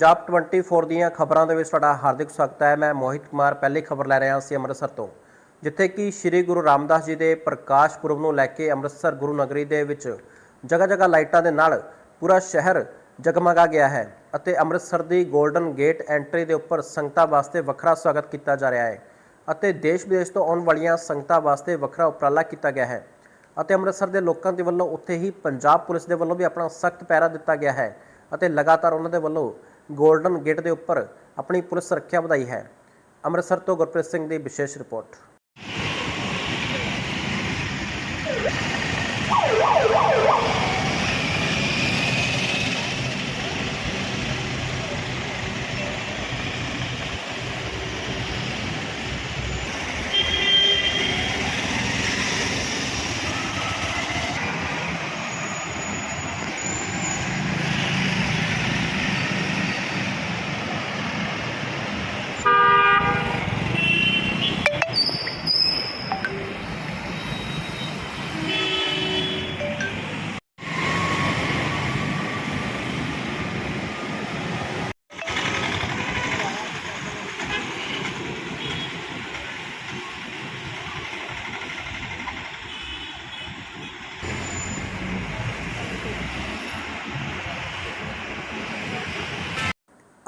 Today Punjab 24 ਦੀਆਂ ਖਬਰਾਂ ਦੇ ਵਿੱਚ ਤੁਹਾਡਾ ਹਾਰਦਿਕ ਸਵਾਗਤ ਹੈ। ਮੈਂ ਮੋਹਿਤ ਕੁਮਾਰ ਪਹਿਲੀ ਖਬਰ ਲੈ ਰਿਹਾ ਸੀ ਅੰਮ੍ਰਿਤਸਰ ਤੋਂ। ਜਿੱਥੇ ਕਿ ਸ੍ਰੀ ਗੁਰੂ ਰਾਮਦਾਸ ਜੀ ਦੇ ਪ੍ਰਕਾਸ਼ ਪੁਰਬ ਨੂੰ ਲੈ ਕੇ ਅੰਮ੍ਰਿਤਸਰ ਗੁਰੂ ਨਗਰੀ ਦੇ ਵਿੱਚ ਜਗ੍ਹਾ ਜਗ੍ਹਾ ਲਾਈਟਾਂ ਦੇ ਨਾਲ ਪੂਰਾ ਸ਼ਹਿਰ ਜਗਮਗਾ ਗਿਆ ਹੈ ਅਤੇ ਅੰਮ੍ਰਿਤਸਰ ਦੀ 골ਡਨ ਗੇਟ ਐਂਟਰੀ ਦੇ ਉੱਪਰ ਸੰਗਤਾਂ ਵਾਸਤੇ ਵੱਖਰਾ ਸਵਾਗਤ ਕੀਤਾ ਜਾ ਰਿਹਾ ਹੈ ਅਤੇ ਦੇਸ਼ ਵਿਦੇਸ਼ ਤੋਂ ਆਉਣ ਵਾਲੀਆਂ ਸੰਗਤਾਂ ਵਾਸਤੇ ਵੱਖਰਾ ਉਪਰਾਲਾ ਕੀਤਾ ਗਿਆ ਹੈ ਅਤੇ ਅੰਮ੍ਰਿਤਸਰ ਦੇ ਲੋਕਾਂ ਦੇ ਵੱਲੋਂ ਉੱਥੇ ਹੀ ਪੰਜਾਬ ਪੁਲਿਸ ਦੇ ਵੱਲੋਂ ਵੀ ਆਪਣਾ ਸਖਤ ਪਹਿਰਾ ਦਿੱਤਾ ਗਿਆ ਹੈ ਅਤੇ ਲਗਾਤਾਰ ਉਹਨਾਂ ਦੇ ਵੱਲੋਂ ਗੋਲਡਨ ਗੇਟ ਦੇ ਉੱਪਰ ਆਪਣੀ ਪੁਲਿਸ ਸੁਰੱਖਿਆ ਵਧਾਈ ਹੈ। ਅੰਮ੍ਰਿਤਸਰ ਤੋਂ ਗੁਰਪ੍ਰੀਤ ਸਿੰਘ ਦੀ ਵਿਸ਼ੇਸ਼ ਰਿਪੋਰਟ।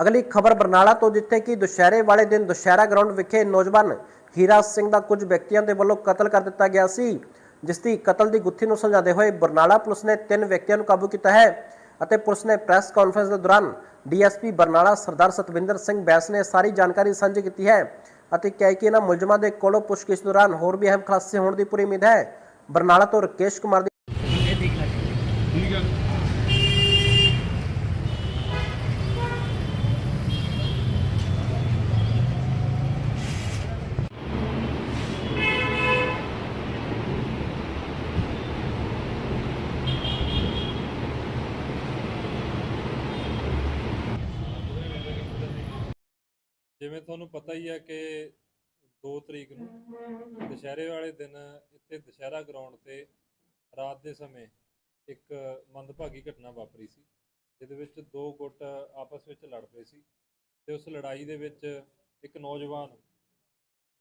ਅਗਲੀ ਖਬਰ ਬਰਨਾਲਾ ਤੋਂ ਜਿੱਥੇ ਕਿ ਦੁਸ਼ਹਿਰੇ ਵਾਲੇ ਦਿਨ ਦੁਸ਼ਹਿਰਾ ਗਰਾਊਂਡ ਵਿਖੇ ਨੌਜਵਾਨ ਹੀਰਾ ਸਿੰਘ ਦਾ ਕੁਝ ਵਿਅਕਤੀਆਂ ਦੇ ਵੱਲੋਂ ਕਤਲ ਕਰ ਦਿੱਤਾ ਗਿਆ ਸੀ ਜਿਸ ਦੀ ਕਤਲ ਦੀ ਗੁੱਥੀ ਨੂੰ ਸੁਲਝਾਉਂਦੇ ਹੋਏ ਬਰਨਾਲਾ ਪੁਲਿਸ ਨੇ ਤਿੰਨ ਵਿਅਕਤੀਆਂ ਨੂੰ ਕਾਬੂ ਕੀਤਾ ਹੈ ਅਤੇ ਪੁਲਿਸ ਨੇ ਪ੍ਰੈਸ ਕਾਨਫਰੰਸ ਦੇ ਦੌਰਾਨ ਡੀਐਸਪੀ ਬਰਨਾਲਾ ਸਰਦਾਰ ਸਤਵਿੰਦਰ ਸਿੰਘ ਬੈਸ ਨੇ ਸਾਰੀ ਜਾਣਕਾਰੀ ਸਾਂਝੀ ਕੀਤੀ ਹੈ ਅਤੇ ਕਿਹਾ ਕਿ ਇਹਨਾਂ ਮੁਲਜ਼ਮਾਂ ਦੇ ਕੋਲੋਂ ਪੁੱਛਗਿੱਛ ਦੌਰਾਨ ਹੋਰ ਵੀ ਅਹਿਮ ਖੁਲਾਸੇ ਹੋਣ ਦੀ ਪੂਰੀ ਉਮੀਦ ਹੈ। ਬਰਨਾਲਾ ਤੋਂ ਰਕੇਸ਼ ਕੁਮਾਰ ਦੀ ਜਿਵੇਂ ਤੁਹਾਨੂੰ ਪਤਾ ਹੀ ਹੈ ਕਿ 2 ਤਰੀਕ ਨੂੰ ਦੁਸ਼ਹਿਰੇ ਵਾਲੇ ਦਿਨ ਇੱਥੇ ਦੁਸ਼ਹਿਰਾ ਗਰਾਊਂਡ ਤੇ ਰਾਤ ਦੇ ਸਮੇਂ ਇੱਕ ਮੰਦਭਾਗੀ ਘਟਨਾ ਵਾਪਰੀ ਸੀ, ਜਿਹਦੇ ਵਿੱਚ ਦੋ ਗੁੱਟ ਆਪਸ ਵਿੱਚ ਲੜ ਪਏ ਸੀ ਤੇ ਉਸ ਲੜਾਈ ਦੇ ਵਿੱਚ ਇੱਕ ਨੌਜਵਾਨ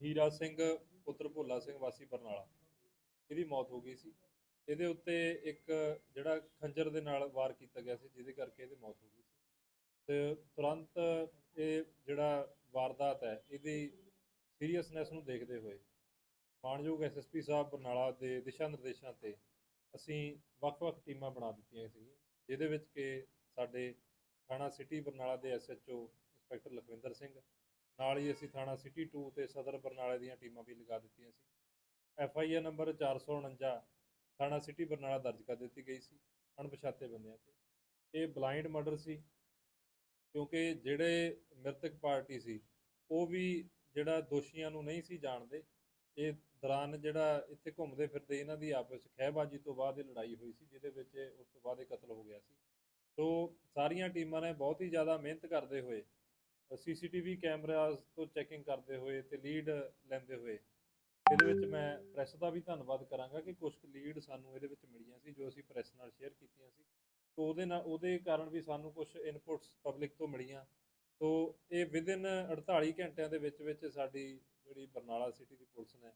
ਹੀਰਾ ਸਿੰਘ, ਪੁੱਤਰ ਭੋਲਾ ਸਿੰਘ, ਵਾਸੀ ਬਰਨਾਲਾ, ਇਹਦੀ ਮੌਤ ਹੋ ਗਈ ਸੀ। ਇਹਦੇ ਉੱਤੇ ਇੱਕ ਜਿਹੜਾ ਖੰਜਰ ਦੇ ਨਾਲ ਵਾਰ ਕੀਤਾ ਗਿਆ ਸੀ, ਜਿਹਦੇ ਕਰਕੇ ਇਹਦੀ ਮੌਤ ਹੋ ਗਈ ਸੀ। ਤੇ ਤੁਰੰਤ ਇਹ ਜਿਹੜਾ ਵਾਰਦਾਤ ਹੈ, ਇਹਦੀ ਸੀਰੀਅਸਨੈਸ ਨੂੰ ਦੇਖਦੇ ਹੋਏ ਮਾਨਯੋਗ ਐਸਐਸਪੀ ਸਾਹਿਬ ਬਰਨਾਲਾ ਦੇ ਦਿਸ਼ਾ ਨਿਰਦੇਸ਼ਾਂ ਤੇ ਅਸੀਂ ਵੱਖ-ਵੱਖ ਟੀਮਾਂ ਬਣਾ ਦਿੱਤੀਆਂ ਸੀ ਜਿਹਦੇ ਵਿੱਚ ਕਿ ਸਾਡੇ ਥਾਣਾ ਸਿਟੀ ਬਰਨਾਲਾ ਦੇ ਐਸਐਚਓ ਇੰਸਪੈਕਟਰ ਲਖਵਿੰਦਰ ਸਿੰਘ, ਨਾਲ ਹੀ ਅਸੀਂ ਥਾਣਾ ਸਿਟੀ 2 ਤੇ ਸਦਰ ਬਰਨਾਲੇ ਦੀਆਂ ਟੀਮਾਂ ਵੀ ਲਗਾ ਦਿੱਤੀਆਂ ਸੀ। ਐਫ ਆਈ ਆਰ ਨੰਬਰ 449 ਥਾਣਾ ਸਿਟੀ ਬਰਨਾਲਾ ਦਰਜ ਕਰ ਦਿੱਤੀ ਗਈ ਸੀ, ਅਣਪਛਾਤੇ ਬੰਦਿਆਂ ਤੇ। ਇਹ ਬਲਾਈਂਡ ਮਰਡਰ ਸੀ ਕਿਉਂਕਿ ਜਿਹੜੇ ਮ੍ਰਿਤਕ ਪਾਰਟੀ ਸੀ, ਉਹ ਵੀ ਜਿਹੜਾ ਦੋਸ਼ੀਆਂ ਨੂੰ ਨਹੀਂ ਸੀ ਜਾਣਦੇ, ਇਹ ਦੌਰਾਨ ਜਿਹੜਾ ਇੱਥੇ ਘੁੰਮਦੇ ਫਿਰਦੇ ਇਹਨਾਂ ਦੀ ਆਪਸ ਵਿੱਚ ਖਹਿਬਾਜ਼ੀ ਤੋਂ ਬਾਅਦ ਇਹ ਲੜਾਈ ਹੋਈ ਸੀ, ਜਿਹਦੇ ਵਿੱਚ ਉਸ ਤੋਂ ਬਾਅਦ ਇਹ ਕਤਲ ਹੋ ਗਿਆ ਸੀ। ਸੋ ਸਾਰੀਆਂ ਟੀਮਾਂ ਨੇ ਬਹੁਤ ਹੀ ਜ਼ਿਆਦਾ ਮਿਹਨਤ ਕਰਦੇ ਹੋਏ, ਸੀਸੀਟੀਵੀ ਕੈਮਰਾਜ਼ ਤੋਂ ਚੈਕਿੰਗ ਕਰਦੇ ਹੋਏ ਤੇ ਲੀਡ ਲੈਂਦੇ ਹੋਏ, ਇਹਦੇ ਵਿੱਚ ਮੈਂ ਪ੍ਰੈਸ ਦਾ ਵੀ ਧੰਨਵਾਦ ਕਰਾਂਗਾ ਕਿ ਕੁਝ ਲੀਡ ਸਾਨੂੰ ਇਹਦੇ ਵਿੱਚ ਮਿਲੀਆਂ ਸੀ, ਜੋ ਅਸੀਂ ਪ੍ਰੈਸ ਨਾਲ ਸ਼ੇਅਰ ਕੀਤੀਆਂ ਸੀ। ਤੋ ਉਹਦੇ ਨਾਲ, ਉਹਦੇ ਕਾਰਨ ਵੀ ਸਾਨੂੰ ਕੁਝ ਇਨਪੁਟਸ ਪਬਲਿਕ ਤੋਂ ਮਿਲੀਆਂ। ਤੋ ਇਹ ਵਿਦਿਨ 48 ਘੰਟਿਆਂ ਦੇ ਵਿੱਚ ਵਿੱਚ ਸਾਡੀ ਜਿਹੜੀ ਬਰਨਾਲਾ ਸਿਟੀ ਦੀ ਪੁਲਿਸ ਨੇ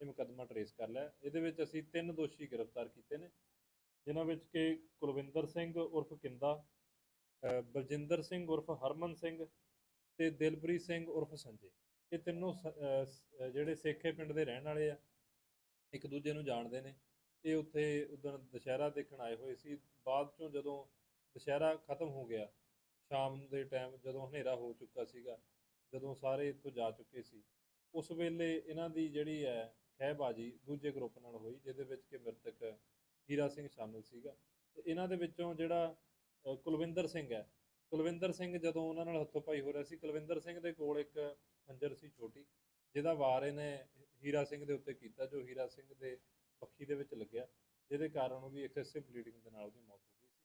ਇਹ ਮੁਕੱਦਮਾ ਟਰੇਸ ਕਰ ਲਿਆ। ਇਹਦੇ ਵਿੱਚ ਅਸੀਂ ਤਿੰਨ ਦੋਸ਼ੀ ਗ੍ਰਿਫਤਾਰ ਕੀਤੇ ਨੇ, ਜਿਨ੍ਹਾਂ ਵਿੱਚ ਕਿ ਕੁਲਵਿੰਦਰ ਸਿੰਘ ਉਰਫ ਕਿੰਦਾ ਬਲਜਿੰਦਰ ਸਿੰਘ ਉਰਫ ਹਰਮਨ ਸਿੰਘ ਤੇ ਦਿਲਪ੍ਰੀਤ ਸਿੰਘ ਉਰਫ ਸੰਜੇ। ਇਹ ਤਿੰਨੋਂ ਸ- ਜਿਹੜੇ ਸੇਖੇ ਪਿੰਡ ਦੇ ਰਹਿਣ ਵਾਲੇ ਆ, ਇੱਕ ਦੂਜੇ ਨੂੰ ਜਾਣਦੇ ਨੇ। ਇਹ ਉੱਥੇ ਉਦੋਂ ਦੁਸ਼ਹਿਰਾ ਦੇਖਣ ਆਏ ਹੋਏ ਸੀ। ਬਾਅਦ ਚੋਂ ਜਦੋਂ ਦੁਸ਼ਹਿਰਾ ਖਤਮ ਹੋ ਗਿਆ, ਸ਼ਾਮ ਦੇ ਟਾਈਮ ਜਦੋਂ ਹਨੇਰਾ ਹੋ ਚੁੱਕਾ ਸੀਗਾ, ਜਦੋਂ ਸਾਰੇ ਇੱਥੋਂ ਜਾ ਚੁੱਕੇ ਸੀ, ਉਸ ਵੇਲੇ ਇਹਨਾਂ ਦੀ ਜਿਹੜੀ ਹੈ ਖਹਿਬਾਜੀ ਦੂਜੇ ਗਰੁੱਪ ਨਾਲ ਹੋਈ, ਜਿਹਦੇ ਵਿੱਚ ਕਿ ਮ੍ਰਿਤਕ ਹੀਰਾ ਸਿੰਘ ਸ਼ਾਮਿਲ ਸੀਗਾ। ਤੇ ਇਹਨਾਂ ਦੇ ਵਿੱਚੋਂ ਜਿਹੜਾ ਕੁਲਵਿੰਦਰ ਸਿੰਘ ਹੈ, ਕੁਲਵਿੰਦਰ ਸਿੰਘ ਜਦੋਂ ਉਹਨਾਂ ਨਾਲ ਹੱਥੋਂ ਪਾਈ ਹੋ ਰਿਹਾ ਸੀ, ਕੁਲਵਿੰਦਰ ਸਿੰਘ ਦੇ ਕੋਲ ਇੱਕ ਖੰਜਰ ਸੀ ਛੋਟੀ, ਜਿਹਦਾ ਵਾਰ ਇਹਨੇ ਹੀਰਾ ਸਿੰਘ ਦੇ ਉੱਤੇ ਕੀਤਾ, ਜੋ ਹੀਰਾ ਸਿੰਘ ਦੇ ਪੱਖੀ ਦੇ ਵਿੱਚ ਲੱਗਿਆ। ਜਿਹਦੇ ਕਾਰਨ ਉਹ ਵੀ ਐਕਸੈਸਿਵ ਬਲੀਡਿੰਗ ਦੇ ਨਾਲ ਉਹਦੀ ਮੌਤ ਹੋ ਗਈ ਸੀ।